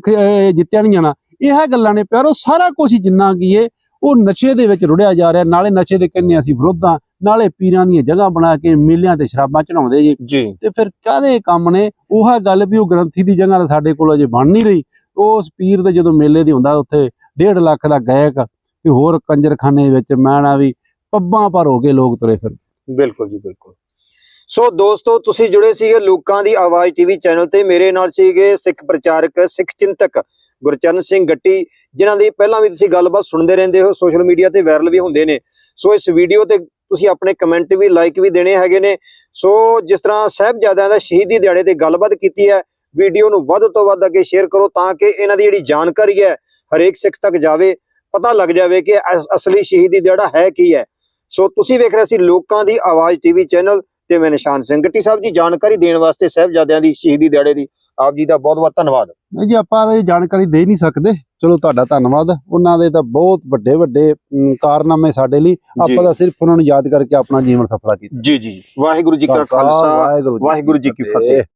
S2: ਜਿੱਤਿਆ ਨਹੀਂ ਜਾਣਾ। ਇਹ ਹੈ ਗੱਲਾਂ ਨੇ ਪਿਆਰੋ ਸਾਰਾ ਕੁਝ ਜਿੰਨਾ ਕੀ ਏ ਉਹ ਨਸ਼ੇ ਦੇ ਵਿੱਚ ਰੁੜਿਆ ਜਾ ਰਿਹਾ। ਨਾਲੇ ਨਸ਼ੇ ਦੇ ਕਹਿੰਦੇ ਅਸੀਂ ਵਿਰੋਧਾਂ ਨਾਲੇ ਪੀਰਾਂ ਦੀਆਂ ਜਗ੍ਹਾ ਬਣਾ ਕੇ ਮੇਲਿਆਂ ਤੇ ਸ਼ਰਾਬਾਂ ਚੜਾਉਂਦੇ ਜੀ। ਤੇ ਫਿਰ ਕਾਹਦੇ ਕੰਮ ਨੇ? ਉਹ ਗੱਲ ਵੀ ਉਹ ਗ੍ਰੰਥੀ ਦੀ ਜਗ੍ਹਾ ਤਾਂ ਸਾਡੇ ਕੋਲ ਅਜੇ ਬਣ ਨਹੀਂ ਰਹੀ। ਉਸ ਪੀਰ ਦੇ ਜਦੋਂ ਮੇਲੇ ਦੀ ਹੁੰਦਾ, ਉੱਥੇ 1.5 ਲੱਖ ਦਾ ਗਾਇਕ ਤੇ ਹੋਰ ਕੰਜਰਖਾਨੇ ਵਿੱਚ ਮੈਂ ਨਾ ਵੀ ਪੱਬਾਂ ਪਰ ਹੋ ਕੇ ਲੋਕ ਤੁਰੇ ਫਿਰ
S1: ਬਿਲਕੁਲ ਜੀ, ਬਿਲਕੁਲ। ਸੋ ਦੋਸਤੋ, ਤੁਸੀਂ ਜੁੜੇ ਸੀਗੇ ਲੋਕਾਂ ਦੀ ਆਵਾਜ਼ ਟੀਵੀ ਚੈਨਲ ਤੇ। ਮੇਰੇ ਨਾਲ ਸੀਗੇ ਸਿੱਖ ਪ੍ਰਚਾਰਕ, ਸਿੱਖ ਚਿੰਤਕ ਗੁਰਚਰਨ ਸਿੰਘ ਗੱਟੀ, ਜਿਨ੍ਹਾਂ ਦੀ ਪਹਿਲਾਂ ਵੀ ਤੁਸੀਂ ਗੱਲਬਾਤ ਸੁਣਦੇ ਰਹਿੰਦੇ ਹੋ। ਸੋਸ਼ਲ ਮੀਡੀਆ ਤੇ ਵਾਇਰਲ ਵੀ ਹੁੰਦੇ ਨੇ। ਸੋ ਇਸ ਵੀਡੀਓ ਤੇ ਤੁਸੀਂ ਆਪਣੇ ਕਮੈਂਟ ਵੀ ਲਾਈਕ ਵੀ ਦੇਣੇ ਹੈਗੇ ਨੇ। ਸੋ ਜਿਸ ਤਰ੍ਹਾਂ ਸਾਹਿਬਜ਼ਾਦਿਆਂ ਦਾ ਸ਼ਹੀਦੀ ਦਿਹਾੜੇ ਤੇ ਗੱਲਬਾਤ ਕੀਤੀ ਹੈ ਵੀਡੀਓ ਨੂੰ ਵੱਧ ਤੋਂ ਵੱਧ ਅੱਗੇ ਸ਼ੇਅਰ ਕਰੋ ਤਾਂ ਕਿ ਇਹਨਾਂ ਦੀ ਜਿਹੜੀ ਜਾਣਕਾਰੀ ਹੈ, ਹਰੇਕ ਸਿੱਖ ਤੱਕ ਜਾਵੇ, ਪਤਾ ਲੱਗ ਜਾਵੇ ਕਿ ਅਸਲੀ ਸ਼ਹੀਦੀ ਦਿਹਾੜਾ ਹੈ ਕੀ ਹੈ। ਸੋ ਤੁਸੀਂ ਵੇਖ ਰਹੇ ਸੀ ਲੋਕਾਂ ਦੀ ਆਵਾਜ਼ ਟੀਵੀ ਚੈਨਲ ਤੇ ਮੈਂ ਨਿਸ਼ਾਨ ਸਿੰਘ ਗੱਟੀ ਸਾਹਿਬ ਜੀ, ਜਾਣਕਾਰੀ ਦੇਣ ਵਾਸਤੇ ਸਾਹਿਬਜ਼ਾਦਿਆਂ ਦੀ ਸ਼ਹੀਦੀ ਦਿਹਾੜੇ ਦੀ। ਆਪ ਜੀ ਦਾ ਬਹੁਤ ਬਹੁਤ ਧੰਨਵਾਦ।
S2: ਨਹੀਂ ਜੀ ਆਪਾਂ ਇਹ ਜਾਣਕਾਰੀ ਦੇ ਨਹੀਂ ਸਕਦੇ। ਚਲੋ ਤੁਹਾਡਾ ਧੰਨਵਾਦ। ਉਹਨਾਂ ਦੇ ਤਾਂ ਬਹੁਤ ਵੱਡੇ ਵੱਡੇ ਕਾਰਨਾਮੇ ਸਾਡੇ ਲਈ। ਆਪਾਂ ਤਾਂ ਸਿਰਫ ਉਹਨਾਂ ਨੂੰ ਯਾਦ ਕਰਕੇ ਆਪਣਾ ਜੀਵਨ ਸਫਲਾ ਕੀਤਾ।
S1: ਜੀ ਜੀ ਵਾਹਿਗੁਰੂ ਜੀ ਕਾ ਖਾਲਸਾ ਵਾਹਿਗੁਰੂ ਜੀ ਕੀ ਫਤਿਹ।